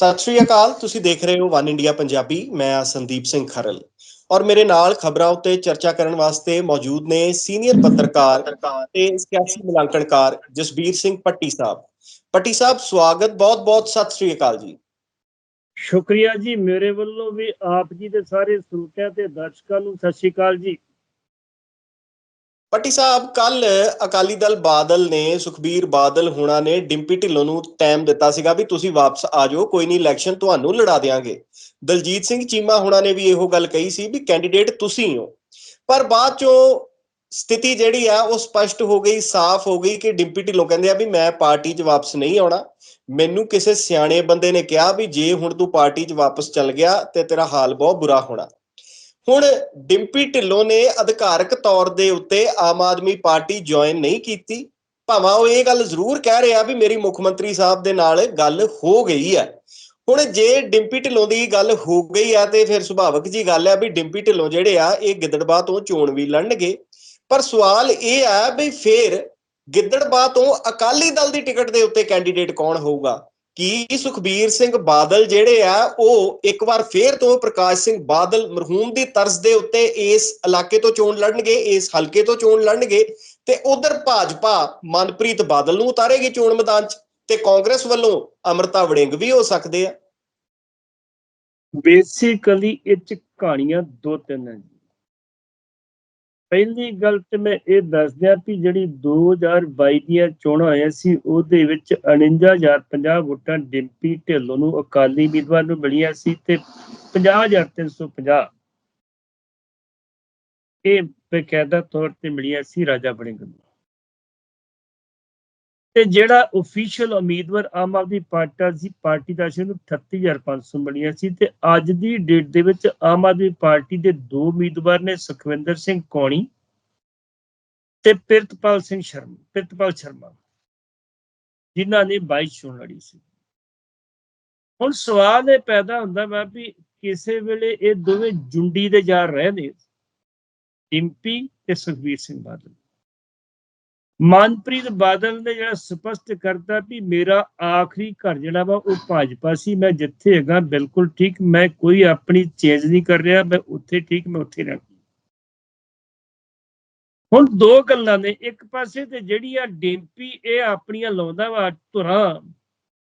ਸਤਿ ਸ਼੍ਰੀ ਅਕਾਲ, ਤੁਸੀਂ ਦੇਖ ਰਹੇ ਹੋ ਵਨ ਇੰਡੀਆ ਪੰਜਾਬੀ, ਮੈਂ ਆ ਸੰਦੀਪ ਸਿੰਘ ਖਰਲ। ਔਰ ਮੇਰੇ ਨਾਲ ਖਬਰਾਂ ਉੱਤੇ ਚਰਚਾ ਕਰਨ ਵਾਸਤੇ ਮੌਜੂਦ ਨੇ ਸੀਨੀਅਰ ਪੱਤਰਕਾਰ ਤੇ ਸਿਆਸੀ ਮੁਲਾਂਕਣਕਾਰ ਜਸਬੀਰ ਸਿੰਘ ਪੱਟੀ ਸਾਹਿਬ। ਪੱਟੀ ਸਾਹਿਬ, ਸਵਾਗਤ, ਬਹੁਤ-ਬਹੁਤ ਸਤਿ ਸ਼੍ਰੀ ਅਕਾਲ ਜੀ। ਸ਼ੁਕਰੀਆ ਜੀ, ਮੇਰੇ ਵੱਲੋਂ ਵੀ ਆਪ ਜੀ ਦੇ ਸਾਰੇ ਸਰੋਤਿਆਂ ਤੇ ਦਰਸ਼ਕਾਂ ਨੂੰ ਸਤਿ ਸ਼੍ਰੀ ਅਕਾਲ ਜੀ। ਪੱਟੀ ਸਾਹਿਬ ਕੱਲ ਅਕਾਲੀ ਦਲ ਬਾਦਲ ਨੇ ਸੁਖਬੀਰ ਬਾਦਲ ਹੁਣਾ ਨੇ ਡਿੰਪੀ ਢਿੱਲੋਂ ਨੂੰ ਟਾਈਮ ਦਿੱਤਾ ਸੀਗਾ ਵੀ ਤੁਸੀਂ ਵਾਪਸ ਆ ਜਾਓ, ਕੋਈ ਨਹੀਂ ਇਲੈਕਸ਼ਨ ਤੁਹਾਨੂੰ ਲੜਾ ਦੇਾਂਗੇ ਦਲਜੀਤ ਸਿੰਘ ਚੀਮਾ ਹੁਣਾ ਨੇ ਵੀ ਇਹੋ ਗੱਲ ਕਹੀ ਸੀ ਵੀ ਕੈਂਡੀਡੇਟ ਤੁਸੀਂ ਹੋ। ਪਰ ਬਾਅਦ ਚੋਂ ਸਥਿਤੀ ਜਿਹੜੀ ਆ, ਉਹ ਸਪਸ਼ਟ ਹੋ ਗਈ, ਸਾਫ਼ ਹੋ ਗਈ ਕਿ ਡਿੰਪੀ ਢਿੱਲੋਂ ਕਹਿੰਦੇ ਆ ਵੀ ਮੈਂ ਪਾਰਟੀ 'ਚ ਵਾਪਸ ਨਹੀਂ ਆਉਣਾ। ਮੈਨੂੰ ਕਿਸੇ ਸਿਆਣੇ ਬੰਦੇ ਨੇ ਕਿਹਾ ਵੀ ਜੇ ਹੁਣ ਤੂੰ ਪਾਰਟੀ 'ਚ ਵਾਪਸ ਚੱਲ ਗਿਆ ਤੇ ਤੇਰਾ ਹਾਲ ਬਹੁਤ ਬੁਰਾ ਹੋਣਾ। ਹੁਣ ਡਿੰਪੀ ਢਿੱਲੋਂ ਨੇ ਅਧਿਕਾਰਕ ਤੌਰ ਦੇ ਉੱਤੇ ਆਮ ਆਦਮੀ ਪਾਰਟੀ ਜੁਆਇਨ ਨਹੀਂ ਕੀਤੀ। ਭਾਵੇਂ ਉਹ ਇਹ ਗੱਲ ਜ਼ਰੂਰ ਕਹਿ ਰਿਹਾ ਵੀ ਮੇਰੀ ਮੁੱਖ ਮੰਤਰੀ ਸਾਹਿਬ ਦੇ ਨਾਲ ਗੱਲ ਹੋ ਗਈ ਹੈ। ਹੁਣ ਜੇ ਡਿੰਪੀ ਢਿੱਲੋਂ ਦੀ ਗੱਲ ਹੋ ਗਈ ਆ ਤੇ ਫਿਰ ਸੁਭਾਵਕ ਜੀ ਗੱਲ ਹੈ ਵੀ ਡਿੰਪੀ ਢਿੱਲੋਂ ਜਿਹੜੇ ਆ, ਇਹ ਗਿੱਦੜਬਾਹ ਤੋਂ ਚੋਣ ਵੀ ਲੜਨਗੇ। ਪਰ ਸਵਾਲ ਇਹ ਆ ਵੀ ਫਿਰ ਗਿੱਦੜਬਾਹ ਤੋਂ ਅਕਾਲੀ ਦਲ ਦੀ ਟਿਕਟ ਦੇ ਉੱਤੇ ਕੈਂਡੀਡੇਟ ਕੌਣ ਹੋਊਗਾ? ਕੀ ਸੁਖਬੀਰ ਸਿੰਘ ਬਾਦਲ ਜਿਹੜੇ ਆ, ਉਹ ਇੱਕ ਵਾਰ ਫੇਰ ਤੋਂ ਪ੍ਰਕਾਸ਼ ਸਿੰਘ ਬਾਦਲ ਮਰਹੂਮ ਦੀ ਤਰਜ਼ ਦੇ ਉੱਤੇ ਇਸ ਇਲਾਕੇ ਤੋਂ ਚੋਣ ਲੜਨਗੇ, ਇਸ ਹਲਕੇ ਤੋਂ ਚੋਣ ਲੜਨਗੇ ਤੇ ਉਧਰ ਭਾਜਪਾ ਮਨਪ੍ਰੀਤ ਬਾਦਲ ਨੂੰ ਉਤਾਰੇਗੀ ਚੋਣ ਮੈਦਾਨ 'ਚ ਤੇ ਕਾਂਗਰਸ ਵੱਲੋਂ ਅਮਰਤਾ ਵੜਿੰਗ ਵੀ ਹੋ ਸਕਦੇ ਆ। ਬੇਸਿਕਲੀ ਇਹ ਚ ਕਹਾਣੀਆਂ ਦੋ ਤਿੰਨ ਹੈ ਪਹਿਲੀ ਗੱਲ ਤੇ ਮੈਂ ਇਹ ਦੱਸ ਦਿਆਂ ਕਿ ਜਿਹੜੀ 2022 ਦੀਆਂ ਚੋਣਾਂ ਹੋਈਆਂ ਸੀ, ਉਹਦੇ ਵਿੱਚ 49050 ਵੋਟਾਂ ਡਿੰਪੀ ਢਿੱਲੋਂ ਨੂੰ, ਅਕਾਲੀ ਉਮੀਦਵਾਰ ਨੂੰ ਮਿਲੀਆਂ ਸੀ ਤੇ 50350 ਇਹ ਬਕਾਇਦਾ ਤੌਰ ਤੇ ਮਿਲੀਆਂ ਸੀ ਰਾਜਾ ਬੜਿੰਗ ਨੂੰ। ਤੇ ਜਿਹੜਾ ਅਫੀਸ਼ੀਅਲ ਉਮੀਦਵਾਰ ਆਮ ਆਦਮੀ ਪਾਰਟੀ ਸੀ, ਪਾਰਟੀ ਦਾ ਸੀ, ਉਹਨੂੰ 38500 ਮਿਲੀਆਂ ਸੀ ਤੇ ਅੱਜ ਦੀ ਡੇਟ ਦੇ ਵਿੱਚ ਆਮ ਆਦਮੀ ਪਾਰਟੀ ਦੇ ਦੋ ਉਮੀਦਵਾਰ ਨੇ ਸੁਖਵਿੰਦਰ ਸਿੰਘ ਕੌਣੀ ਤੇ ਪ੍ਰਿਤਪਾਲ ਸਿੰਘ ਸ਼ਰਮਾ, ਪ੍ਰਿਤਪਾਲ ਸ਼ਰਮਾ, ਜਿਨ੍ਹਾਂ ਨੇ 22 ਚੋਣ ਲੜੀ ਸੀ। ਹੁਣ ਸਵਾਲ ਇਹ ਪੈਦਾ ਹੁੰਦਾ ਵਾ ਵੀ ਕਿਸੇ ਵੇਲੇ ਇਹ ਦੋਵੇਂ ਜੁੰਡੀ ਦੇ ਜਾ ਰਹੇ ਨੇ, ਡਿੰਪੀ ਤੇ ਸੁਖਬੀਰ ਸਿੰਘ ਬਾਦਲ। ਮਨਪ੍ਰੀਤ ਬਾਦਲ ਨੇ ਜਿਹੜਾ ਸਪਸ਼ਟ ਕਰਤਾ ਵੀ ਮੇਰਾ ਆਖਰੀ ਘਰ ਜਿਹੜਾ ਵਾ ਉਹ ਭਾਜਪਾ ਸੀ, ਮੈਂ ਜਿੱਥੇ ਹੈਗਾ ਬਿਲਕੁਲ ਠੀਕ, ਮੈਂ ਕੋਈ ਆਪਣੀ ਚੇਂਜ ਨਹੀਂ ਕਰ ਰਿਹਾ, ਮੈਂ ਉੱਥੇ ਠੀਕ, ਮੈਂ ਉੱਥੇ ਰਹਿਣਾ। ਹੁਣ ਦੋ ਗੱਲਾਂ ਨੇ, ਇੱਕ ਪਾਸੇ ਤੇ ਜਿਹੜੀ ਆ ਡਿੰਪੀ, ਇਹ ਆਪਣੀਆਂ ਲਾਉਂਦਾ ਵਾ ਧੁਰਾਂ,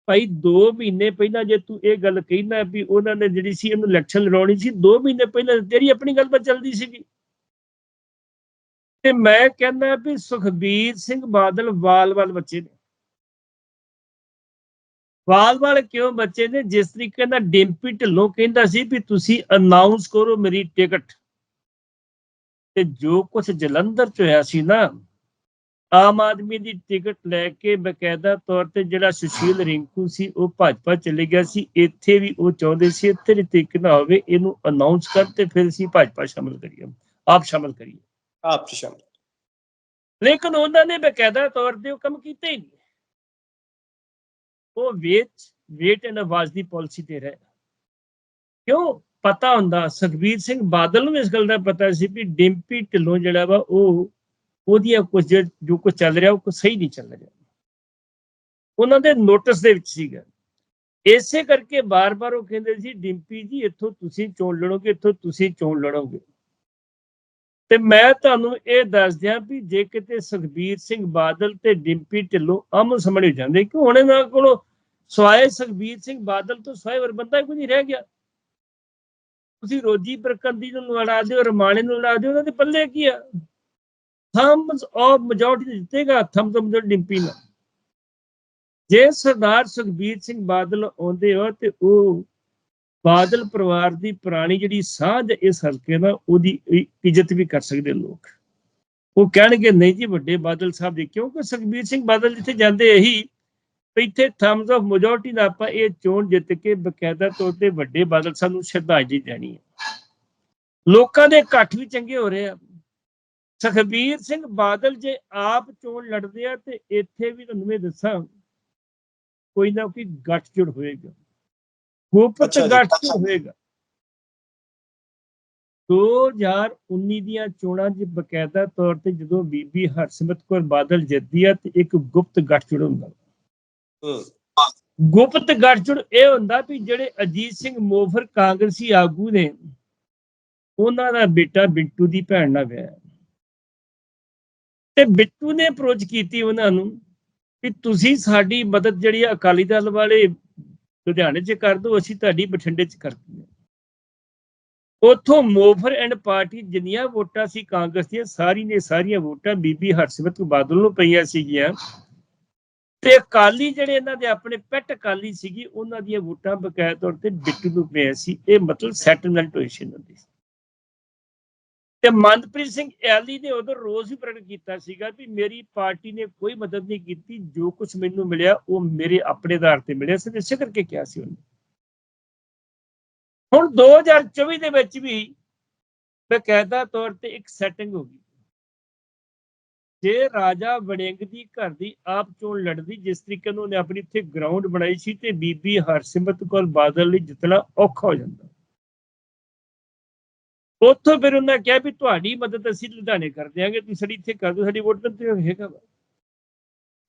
ਭਾਈ 2 ਮਹੀਨੇ ਪਹਿਲਾਂ ਜੇ ਤੂੰ ਇਹ ਗੱਲ ਕਹਿੰਦਾ ਵੀ ਉਹਨਾਂ ਨੇ ਜਿਹੜੀ ਸੀ ਇਹਨੂੰ ਇਲੈਕਸ਼ਨ ਲੜਾਉਣੀ ਸੀ 2 ਮਹੀਨੇ ਪਹਿਲਾਂ ਤੇਰੀ ਆਪਣੀ ਗੱਲਬਾਤ ਚੱਲਦੀ ਸੀਗੀ। ਤੇ ਮੈਂ ਕਹਿੰਦਾ ਵੀ ਸੁਖਬੀਰ ਸਿੰਘ ਬਾਦਲ ਵਾਲ-ਵਾਲ ਬੱਚੇ ਨੇ। ਵਾਲ-ਵਾਲ ਕਿਉਂ ਬੱਚੇ ਨੇ? ਜਿਸ ਤਰੀਕੇ ਨਾਲ ਡਿੰਪੀ ਢਿੱਲੋਂ ਕਹਿੰਦਾ ਸੀ ਵੀ ਤੁਸੀਂ ਅਨਾਉਂਸ ਕਰੋ ਮੇਰੀ ਟਿਕਟ ਤੇ ਜੋ ਕੁਝ ਜਲੰਧਰ ਚ ਹੋਇਆ ਸੀ ਨਾ, ਆਮ ਆਦਮੀ ਦੀ ਟਿਕਟ ਲੈ ਕੇ ਬਕਾਇਦਾ ਤੌਰ ਤੇ ਜਿਹੜਾ ਸੁਸ਼ੀਲ ਰਿੰਕੂ ਸੀ, ਉਹ ਭਾਜਪਾ ਚਲੇ ਗਿਆ ਸੀ। ਇੱਥੇ ਵੀ ਉਹ ਚਾਹੁੰਦੇ ਸੀ ਇੱਥੇ ਦੀ ਤਰੀਕੇ ਨਾ ਹੋਵੇ, ਇਹਨੂੰ ਅਨਾਉਂਸ ਕਰ ਤੇ ਫਿਰ ਅਸੀਂ ਭਾਜਪਾ ਸ਼ਾਮਲ ਕਰੀਏ। ਆਪ ਸ਼ਾਮਲ ਕਰੀਏ। ਆਪ ਸ਼ਾਮਲ। ਲੇਕਿਨ ਉਹਨਾਂ ਨੇ ਬਕਾਇਦਾ ਤੌਰ ਤੇ ਉਹ ਕੰਮ ਕੀਤਾ ਹੀ ਨਹੀਂ। ਉਹ ਵੇਟ ਵੇਟ ਐਂਡ ਆਵਾਜ਼ ਦੀ ਪਾਲਿਸੀ ਤੇ ਰਹੇ। ਕਿਉਂ? ਪਤਾ ਹੁੰਦਾ, ਸੁਖਬੀਰ ਸਿੰਘ ਬਾਦਲ ਨੂੰ ਇਸ ਗੱਲ ਦਾ ਪਤਾ ਸੀ ਵੀ ਡਿੰਪੀ ਢਿੱਲੋਂ ਜਿਹੜਾ ਵਾ ਉਹ ਉਹਦੀਆਂ ਕੁਝ ਜੋ ਕੁਝ ਚੱਲ ਰਿਹਾ ਉਹ ਕੁਝ ਸਹੀ ਨਹੀਂ ਚੱਲ ਰਿਹਾ। ਉਹਨਾਂ ਦੇ ਨੋਟਿਸ ਦੇ ਵਿੱਚ ਸੀਗਾ। ਇਸੇ ਕਰਕੇ ਬਾਰ-ਬਾਰ ਉਹ ਕਹਿੰਦੇ ਸੀ, ਡਿੰਪੀ ਜੀ, ਇੱਥੋਂ ਤੁਸੀਂ ਚੋਣ ਲੜੋਗੇ, ਇੱਥੋਂ ਤੁਸੀਂ ਚੋਣ ਲੜੋਗੇ। ਤੇ ਮੈਂ ਤੁਹਾਨੂੰ ਇਹ ਦੱਸ ਦਿਆਂ ਵੀ ਜੇ ਕਿਤੇ ਸੁਖਬੀਰ ਸਿੰਘ ਬਾਦਲ ਤੇ ਡਿੰਪੀ ਢਿੱਲੋਂ ਆਮੋ ਸਾਹਮਣੇ ਜਾਂਦੇ ਕਿ ਹੁਣ ਇਹਨਾਂ ਕੋਲੋਂ ਸਵਾਏ ਸੁਖਬੀਰ ਸਿੰਘ ਬਾਦਲ ਤੋਂ ਸਵਾਏ ਹੋਰ ਬੰਦਾ ਕੋਈ ਨਹੀਂ ਰਹਿ ਗਿਆ? ਤੁਸੀਂ ਰੋਜੀ ਪ੍ਰਕੰਦੀ ਨੂੰ ਲੜਾ ਦਿਓ, ਰਮਾਣੇ ਨੂੰ ਲੜਾ ਦਿਓ ਉਹਨਾਂ ਦੇ ਪੱਲੇ ਕੀ ਆ? ਥੰਬਸ ਆਫ ਮੈਜੋਰਟੀ ਜਿੱਤੇਗਾ ਥੰਬਸ ਆਫ ਡਿੰਪੀ ਨਾਲ। ਜੇ ਸਰਦਾਰ ਸੁਖਬੀਰ ਸਿੰਘ ਬਾਦਲ ਆਉਂਦੇ ਹੋ ਤੇ ਉਹ ਬਾਦਲ ਪਰਿਵਾਰ ਦੀ ਪੁਰਾਣੀ ਜਿਹੜੀ ਸਾਂਝ ਇਸ ਹਲਕੇ ਨਾਲ ਉਹਦੀ ਇੱਜ਼ਤ ਵੀ ਕਰ ਸਕਦੇ ਲੋਕ। ਉਹ ਕਹਿਣਗੇ, ਨਹੀਂ ਜੀ ਵੱਡੇ ਬਾਦਲ ਸਾਹਿਬ ਜੀ, ਕਿਉਂਕਿ ਸੁਖਬੀਰ ਸਿੰਘ ਬਾਦਲ ਜਿੱਥੇ ਜਾਂਦੇ ਇਹੀ, ਇੱਥੇ ਥੰਬਸ ਆਫ ਮੈਜੋਰਟੀ ਨਾਲ ਆਪਾਂ ਇਹ ਚੋਣ ਜਿੱਤ ਕੇ ਬਕਾਇਦਾ ਤੌਰ ਤੇ ਵੱਡੇ ਬਾਦਲ ਸਾਹਿਬ ਨੂੰ ਸ਼ਰਧਾਂਜਲੀ ਦੇਣੀ ਹੈ। ਲੋਕਾਂ ਦੇ ਇਕੱਠ ਵੀ ਚੰਗੇ ਹੋ ਰਹੇ ਆ। ਸੁਖਬੀਰ ਸਿੰਘ ਬਾਦਲ ਜੇ ਆਪ ਚੋਣ ਲੜਦੇ ਆ ਤੇ ਇੱਥੇ ਵੀ ਤੁਹਾਨੂੰ ਮੈਂ ਦੱਸਾਂ, ਕੋਈ ਨਾ ਕੋਈ ਗੱਠਜੋੜ ਹੋਏਗਾ। ਗੁਪਤ। ਗੱਠਜੋੜ ਹੋਏਗਾ 2019 ਦੀਆਂ ਚੋਣਾਂ 'ਚ ਬਕਾਇਦਾ ਤੌਰ ਤੇ ਜਦੋਂ ਬੀਬੀ ਹਰਸਿਮਰਤ ਕੌਰ ਬਾਦਲ ਜਿੱਤਦੀ ਆ ਤੇ ਇੱਕ ਗੁਪਤ ਗੱਠਜੋੜ ਹੁੰਦਾ ਹੂੰ ਗੁਪਤ ਗੱਠਜੋੜ ਇਹ ਹੁੰਦਾ ਵੀ ਜਿਹੜੇ ਅਜੀਤ ਸਿੰਘ ਮੋਫਰ ਕਾਂਗਰਸੀ ਆਗੂ ਨੇ ਉਹਨਾਂ ਦਾ ਬੇਟਾ ਬਿੱਟੂ ਦੀ ਭੈਣ ਨਾਲ ਵਿਆਹ। ਤੇ ਬਿੱਟੂ ਨੇ ਅਪਰੋਚ ਕੀਤੀ ਉਹਨਾਂ ਨੂੰ ਕਿ ਤੁਸੀਂ ਸਾਡੀ ਮਦਦ ਜਿਹੜੀ ਅਕਾਲੀ ਦਲ ਵਾਲੇ ਲੁਧਿਆਣੇ 'ਚ ਕਰ ਦੋ, ਅਸੀਂ ਤੁਹਾਡੀ ਬਠਿੰਡੇ 'ਚ ਕਰ ਦਿੰਦੇ ਹਾਂ। ਉੱਥੋਂ ਮੋਫਰ ਐਂਡ ਪਾਰਟੀ ਜਿੰਨੀਆਂ ਵੋਟਾਂ ਸੀ ਕਾਂਗਰਸ ਦੀਆਂ, ਸਾਰੀ ਨੇ ਸਾਰੀਆਂ ਵੋਟਾਂ ਬੀਬੀ ਹਰਸਿਮਰਤ ਬਾਦਲ ਨੂੰ ਪਈਆਂ ਸੀਗੀਆਂ। ਤੇ ਅਕਾਲੀ ਜਿਹੜੇ ਇਹਨਾਂ ਦੇ ਆਪਣੇ ਪੈਟ ਅਕਾਲੀ ਸੀਗੀ, ਉਹਨਾਂ ਦੀਆਂ ਵੋਟਾਂ ਬਕਾਇਦਾ ਤੌਰ ਤੇ ਬਿੱਟੂ ਨੂੰ ਪਈਆਂ ਸੀ। ਇਹ ਮਤਲਬ ਸੈਟਲਮੈਂਟ ਹੋਈ ਸੀ ਇਹਨਾਂ ਦੀ। ਤੇ ਮਨਪ੍ਰੀਤ ਸਿੰਘ ਐਲੀ ਨੇ ਉਦੋਂ ਰੋਜ਼ ਹੀ ਪ੍ਰਗਟ ਕੀਤਾ ਸੀਗਾ ਵੀ ਮੇਰੀ ਪਾਰਟੀ ਨੇ ਕੋਈ ਮਦਦ ਨਹੀਂ ਕੀਤੀ, ਜੋ ਕੁਝ ਮੈਨੂੰ ਮਿਲਿਆ, ਉਹ ਮੇਰੇ ਆਪਣੇ ਆਧਾਰ ਤੇ ਮਿਲਿਆ ਸੀ ਇਸੇ ਕਰਕੇ ਕਿਹਾ ਸੀ ਉਹਨੇ। ਹੁਣ 2024 ਦੇ ਵਿੱਚ ਵੀ ਬਕਾਇਦਾ ਤੌਰ ਤੇ ਇੱਕ ਸੈਟਿੰਗ ਹੋ ਗਈ। ਜੇ ਰਾਜਾ ਵੜਿੰਗ ਦੀ ਘਰ ਦੀ ਆਪ ਚੋਣ ਲੜਦੀ, ਜਿਸ ਤਰੀਕੇ ਨੂੰ ਉਹਨੇ ਆਪਣੀ ਇੱਥੇ ਗਰਾਊਂਡ ਬਣਾਈ ਸੀ ਤੇ ਬੀਬੀ ਹਰਸਿਮਰਤ ਕੌਰ ਬਾਦਲ ਲਈ ਜਿੱਤਣਾ ਔਖਾ ਹੋ ਜਾਂਦਾ। ਉੱਥੋਂ ਫਿਰ ਉਹਨਾਂ ਕਿਹਾ ਵੀ ਤੁਹਾਡੀ ਮਦਦ ਅਸੀਂ ਲੁਧਿਆਣੇ ਕਰ ਦਿਆਂਗੇ, ਤੁਸੀਂ ਸਾਡੀ ਇੱਥੇ ਕਰ ਦਿਓ, ਸਾਡੀ ਵੋਟ ਤਾਂ ਤੇ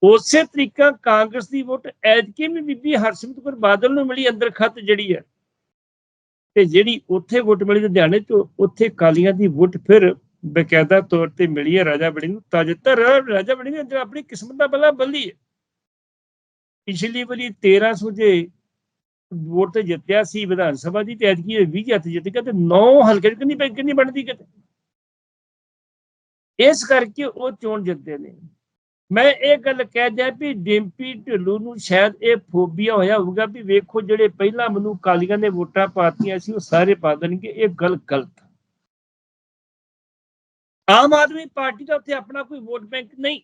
ਉਸੇ ਤਰੀਕਾ ਕਾਂਗਰਸ ਦੀ ਵੋਟ, ਐਤਕੀ ਵੀ ਬੀਬੀ ਹਰਸਿਮਰਤ ਕੌਰ ਬਾਦਲ ਨੂੰ ਮਿਲੀ ਅੰਦਰ ਖੱਤ ਜਿਹੜੀ ਹੈ ਤੇ ਜਿਹੜੀ ਉੱਥੇ ਵੋਟ ਮਿਲੀ ਲੁਧਿਆਣੇ ਤੋਂ, ਉੱਥੇ ਕਾਲੀਆਂ ਦੀ ਵੋਟ ਫਿਰ ਬਕਾਇਦਾ ਤੌਰ ਤੇ ਮਿਲੀ ਹੈ ਰਾਜਾ ਬੜੀ ਨੂੰ। ਤਾਜਤਰ ਰਾਜਾ ਬੜੀ ਨੇ ਅੰਦਰ ਆਪਣੀ ਕਿਸਮਤ ਦਾ ਬਲਾ ਬੱਲੀ ਹੈ ਪਿਛਲੀ ਵਾਰੀ 1300 ਜੇ ਵੋਟ ਤੇ ਜਿੱਤਿਆ ਸੀ ਵਿਧਾਨ ਸਭਾ ਦੀ ਤੇ ਐਤਕੀ ਇਹ 20 ਹੱਥ ਜਿੱਤ ਗਿਆ ਤੇ 9 ਹਲਕੇ ਚ ਕਿੰਨੀ ਬੈਂਕ ਨਹੀਂ ਬਣਦੀ ਕਿਤੇ ਇਸ ਕਰਕੇ ਉਹ ਚੋਣ ਜਿੱਤਦੇ ਨੇ ਮੈਂ ਇਹ ਗੱਲ ਕਹਿ ਦਿਆਂ ਵੀ ਡਿੰਪੀ ਢਿੱਲੋਂ ਨੂੰ ਸ਼ਾਇਦ ਇਹ ਫੋਬੀਆ ਹੋਇਆ ਹੋਊਗਾ ਵੀ ਵੇਖੋ ਜਿਹੜੇ ਪਹਿਲਾਂ ਮੈਨੂੰ ਕਾਲੀਆਂ ਨੇ ਵੋਟਾਂ ਪਾਤੀਆਂ ਸੀ ਉਹ ਸਾਰੇ ਪਾ ਦੇਣਗੇ ਇਹ ਗੱਲ ਗਲਤ ਆਮ ਆਦਮੀ ਪਾਰਟੀ ਦਾ ਉੱਥੇ ਆਪਣਾ ਕੋਈ ਵੋਟ ਬੈਂਕ ਨਹੀਂ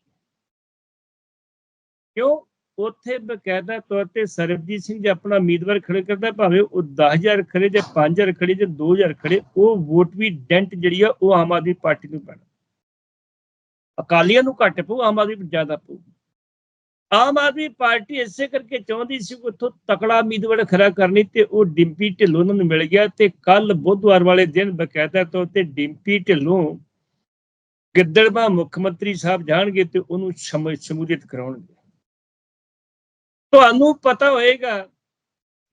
ਕਿਉਂ ਉੱਥੇ ਬਕਾਇਦਾ ਤੌਰ ਤੇ ਸਰਬਜੀਤ ਸਿੰਘ ਜੇ ਆਪਣਾ ਉਮੀਦਵਾਰ ਖੜੇ ਕਰਦਾ, ਭਾਵੇਂ ਉਹ 10000 ਖੜੇ ਜਾਂ 5000 ਖੜੇ ਜਾਂ 2000 ਖੜੇ, ਉਹ ਵੋਟ ਵੀ ਡੈਂਟ ਜਿਹੜੀ ਆ, ਉਹ ਆਮ ਆਦਮੀ ਪਾਰਟੀ ਨੂੰ ਪੈਣਾ। ਅਕਾਲੀਆਂ ਨੂੰ ਘੱਟ ਪਊ, ਆਮ ਆਦਮੀ ਨੂੰ ਜ਼ਿਆਦਾ ਪਊ। ਆਮ ਆਦਮੀ ਪਾਰਟੀ ਇਸੇ ਕਰਕੇ ਚਾਹੁੰਦੀ ਸੀ ਕਿ ਉੱਥੋਂ ਤਕੜਾ ਉਮੀਦਵਾਰ ਖੜਾ ਕਰਨੀ ਤੇ ਉਹ ਡਿੰਪੀ ਢਿੱਲੋਂ ਨੂੰ ਮਿਲ ਗਿਆ ਤੇ ਕੱਲ ਬੁੱਧਵਾਰ ਵਾਲੇ ਦਿਨ ਬਕਾਇਦਾ ਤੌਰ ਤੇ ਡਿੰਪੀ ਢਿੱਲੋਂ ਗਿੱਦੜਬਾ ਮੁੱਖ ਮੰਤਰੀ ਸਾਹਿਬ ਜਾਣਗੇ ਤੇ ਉਹਨੂੰ ਸ਼ਮ- ਸ਼ਮੂਲੀਅਤ ਕਰਾਉਣਗੇ। ਤੁਹਾਨੂੰ ਪਤਾ ਹੋਏਗਾ,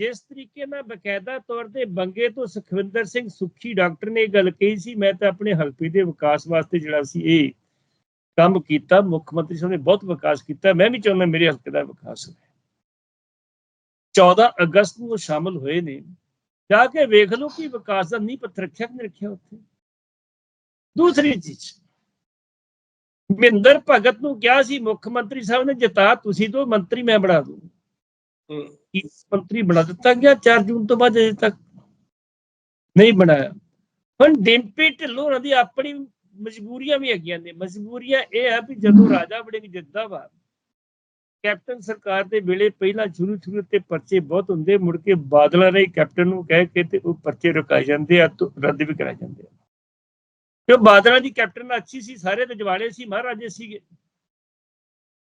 ਜਿਸ ਤਰੀਕੇ ਨਾਲ ਬਕਾਇਦਾ ਤੌਰ ਤੇ ਬੰਗੇ ਤੋਂ ਸੁਖਵਿੰਦਰ ਸਿੰਘ ਸੁੱਖੀ ਡਾਕਟਰ ਨੇ ਇਹ ਗੱਲ ਕਹੀ ਸੀ, ਮੈਂ ਤਾਂ ਆਪਣੇ ਹਲਕੇ ਦੇ ਵਿਕਾਸ ਵਾਸਤੇ ਜਿਹੜਾ ਸੀ ਇਹ ਕੰਮ ਕੀਤਾ, ਮੁੱਖ ਮੰਤਰੀ ਸਾਹਿਬ ਨੇ ਬਹੁਤ ਵਿਕਾਸ ਕੀਤਾ, ਮੈਂ ਵੀ ਚਾਹੁੰਦਾ ਮੇਰੇ ਹਲਕੇ ਦਾ ਵਿਕਾਸ ਹੋਵੇ। 14 ਅਗਸਤ ਨੂੰ ਉਹ ਸ਼ਾਮਲ ਹੋਏ ਨੇ। ਜਾ ਕੇ ਵੇਖ ਲਓ ਕਿ ਵਿਕਾਸ ਦਾ ਨੀਂਹ ਪੱਥਰ ਰੱਖਿਆ ਕਿ ਨਹੀਂ ਰੱਖਿਆ ਉੱਥੇ। ਦੂਸਰੀ ਚੀਜ਼ ਮਹਿੰਦਰ ਭਗਤ ਨੂੰ ਕਿਹਾ ਸੀ ਮੁੱਖ ਮੰਤਰੀ ਸਾਹਿਬ ਨੇ ਜਿਤਾ ਤੁਸੀਂ ਤੋਂ ਮੰਤਰੀ ਮੈਂ ਬਣਾ ਦੂੰ। ਹੂੰ। ਕੀ ਮੰਤਰੀ ਬਣਾ ਦਿੱਤਾ ਗਿਆ 4 ਜੂਨ ਤੋਂ ਬਾਅਦ ਅਜੇ ਤੱਕ ਨਹੀਂ ਬਣਾਇਆ। ਹੁਣ ਡਿੰਪੀ ਢਿੱਲੋਂ ਉਹਨਾਂ ਦੀ ਆਪਣੀ ਮਜਬੂਰੀਆਂ ਵੀ ਹੈਗੀਆਂ ਨੇ। ਮਜਬੂਰੀਆਂ ਇਹ ਹੈ ਵੀ ਜਦੋਂ ਰਾਜਾ ਵੜਿੰਗ ਜਿੱਤਦਾ ਵਾ ਕੈਪਟਨ ਸਰਕਾਰ ਦੇ ਵੇਲੇ ਪਹਿਲਾਂ ਸ਼ੁਰੂ ਸ਼ੁਰੂ ਤੇ ਪਰਚੇ ਬਹੁਤ ਹੁੰਦੇ ਮੁੜ ਕੇ ਬਾਦਲਾਂ ਨੇ ਕੈਪਟਨ ਨੂੰ ਕਹਿ ਕੇ ਤੇ ਉਹ ਪਰਚੇ ਰੁਕਾਏ ਜਾਂਦੇ ਆ ਰੱਦ ਵੀ ਕਰਾਏ ਜਾਂਦੇ ਆ। ਕਿ ਉਹ ਬਾਦਲਾਂ ਦੀ ਕੈਪਟਨ ਅੱਛੀ ਸੀ, ਸਾਰੇ ਰਜਵਾੜੇ ਸੀ, ਮਹਾਰਾਜੇ ਸੀਗੇ।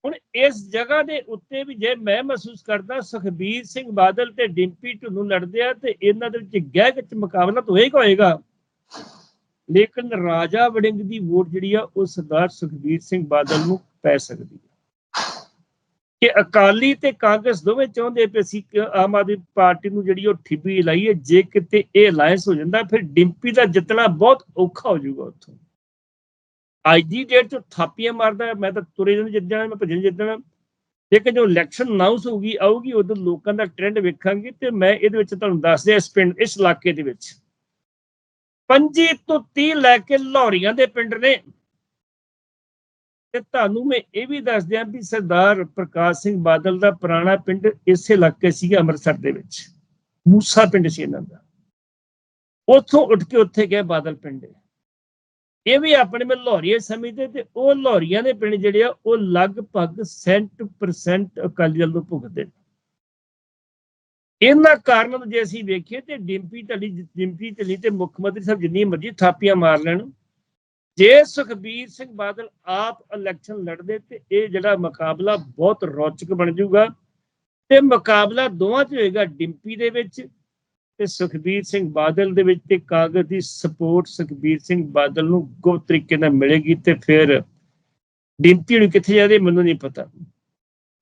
ਹੁਣ ਇਸ ਜਗ੍ਹਾ ਦੇ ਉੱਤੇ ਵੀ ਜੇ ਮੈਂ ਮਹਿਸੂਸ ਕਰਦਾ, ਸੁਖਬੀਰ ਸਿੰਘ ਬਾਦਲ ਤੇ ਡਿੰਪੀ ਢਿੱਲੋਂ ਲੜਦੇ ਆ ਤੇ ਇਹਨਾਂ ਦੇ ਵਿੱਚ ਗਹਿ ਵਿੱਚ ਮੁਕਾਬਲਾ ਤਾਂ ਹੋਏਗਾ ਹੋਏਗਾ। ਲੇਕਿਨ ਰਾਜਾ ਵੜਿੰਗ ਦੀ ਵੋਟ ਜਿਹੜੀ ਆ, ਉਹ ਸਰਦਾਰ ਸੁਖਬੀਰ ਸਿੰਘ ਬਾਦਲ ਨੂੰ ਪੈ ਸਕਦੀ ਹੈ ਕਿ ਅਕਾਲੀ ਤੇ ਕਾਂਗਰਸ ਦੋਵੇਂ ਚਾਹੁੰਦੇ ਪਏ ਸੀ ਕਿ ਆਮ ਆਦਮੀ ਪਾਰਟੀ ਨੂੰ ਜਿਹੜੀ ਉਹ ਠਿੱਬੀ ਲਾਈਏ, ਜੇ ਕਿਤੇ ਇਹ ਅਲਾਈਅੰਸ ਹੋ ਜਾਂਦਾ, ਫਿਰ ਡਿੰਪੀ ਦਾ ਜਿੱਤਣਾ ਬਹੁਤ ਔਖਾ ਹੋ ਜਾਊਗਾ ਉੱਥੋਂ। ਅੱਜ ਦੀ ਡੇਟ 'ਚ ਥਾਪੀਆਂ ਮਾਰਦਾ, ਮੈਂ ਤਾਂ ਤੁਰੇ ਜਨ ਜਿੱਤ ਜਾਣਾ, ਮੈਂ ਭੱਜਣ ਜਿੱਤ ਜਾਣਾ। ਲੇਕਿਨ ਜੋ ਇਲੈਕਸ਼ਨ ਅਨਾਉਂਸ ਹੋਊਗੀ ਆਊਗੀ, ਉਦੋਂ ਲੋਕਾਂ ਦਾ ਟ੍ਰੈਂਡ ਵੇਖਾਂਗੇ ਤੇ ਮੈਂ ਇਹਦੇ ਵਿੱਚ ਤੁਹਾਨੂੰ ਦੱਸ ਦਿਆਂ ਇਸ ਪਿੰਡ, ਇਸ ਇਲਾਕੇ ਦੇ ਵਿੱਚ। 25 ਤੋਂ 30 ਲੈ ਕੇ ਲਾਹੌਰੀਆਂ ਦੇ ਪਿੰਡ ਨੇ। ਤੇ ਤੁਹਾਨੂੰ ਮੈਂ ਇਹ ਵੀ ਦੱਸ ਦਿਆਂ ਵੀ ਸਰਦਾਰ ਪ੍ਰਕਾਸ਼ ਸਿੰਘ ਬਾਦਲ ਦਾ ਪੁਰਾਣਾ ਪਿੰਡ ਇਸੇ ਇਲਾਕੇ ਸੀਗਾ ਅੰਮ੍ਰਿਤਸਰ ਦੇ ਵਿੱਚ। ਮੂਸਾ ਪਿੰਡ ਸੀ ਇਹਨਾਂ ਦਾ। ਉੱਥੋਂ ਉੱਠ ਕੇ ਉੱਥੇ ਗਏ ਬਾਦਲ ਪਿੰਡ। ਇਹ ਵੀ ਆਪਣੇ ਮੈਂ ਲਾਹੌਰੀਏ ਸਮਝਦੇ ਤੇ ਉਹ ਲਾਹੌਰੀਆਂ ਦੇ ਪਿੰਡ ਜਿਹੜੇ ਆ, ਉਹ ਲਗਭਗ 100% ਅਕਾਲੀ ਦਲ ਨੂੰ ਭੁਗਤਦੇ ਨੇ। ਇਹਨਾਂ ਕਾਰਨਾਂ ਨੂੰ ਜੇ ਅਸੀਂ ਵੇਖੀਏ ਤੇ ਡਿੰਪੀ ਢਲੀ ਡਿੰਪੀ ਢਲੀ ਤੇ ਮੁੱਖ ਮੰਤਰੀ ਸਾਹਿਬ ਜਿੰਨੀ ਮਰਜ਼ੀ ਥਾਪੀਆਂ ਮਾਰ ਲੈਣ ਜੇ ਸੁਖਬੀਰ ਸਿੰਘ ਬਾਦਲ ਆਪ ਇਲੈਕਸ਼ਨ ਲੜਦੇ ਤੇ ਇਹ ਜਿਹੜਾ ਮੁਕਾਬਲਾ ਬਹੁਤ ਰੌਚਕ ਬਣ ਜਾਊਗਾ ਤੇ ਮੁਕਾਬਲਾ ਦੋਵਾਂ 'ਚ ਹੋਏਗਾ ਡਿੰਪੀ ਦੇ ਵਿੱਚ ਤੇ ਸੁਖਬੀਰ ਸਿੰਘ ਬਾਦਲ ਦੇ ਵਿੱਚ ਤੇ ਕਾਂਗਰਸ ਦੀ ਸਪੋਰਟ ਸੁਖਬੀਰ ਸਿੰਘ ਬਾਦਲ ਨੂੰ ਗੁਪਤ ਤਰੀਕੇ ਨਾਲ ਮਿਲੇਗੀ ਤੇ ਫਿਰ ਡਿੰਪੀ ਨੂੰ ਕਿੱਥੇ ਜਾਦੇ ਮੈਨੂੰ ਨਹੀਂ ਪਤਾ।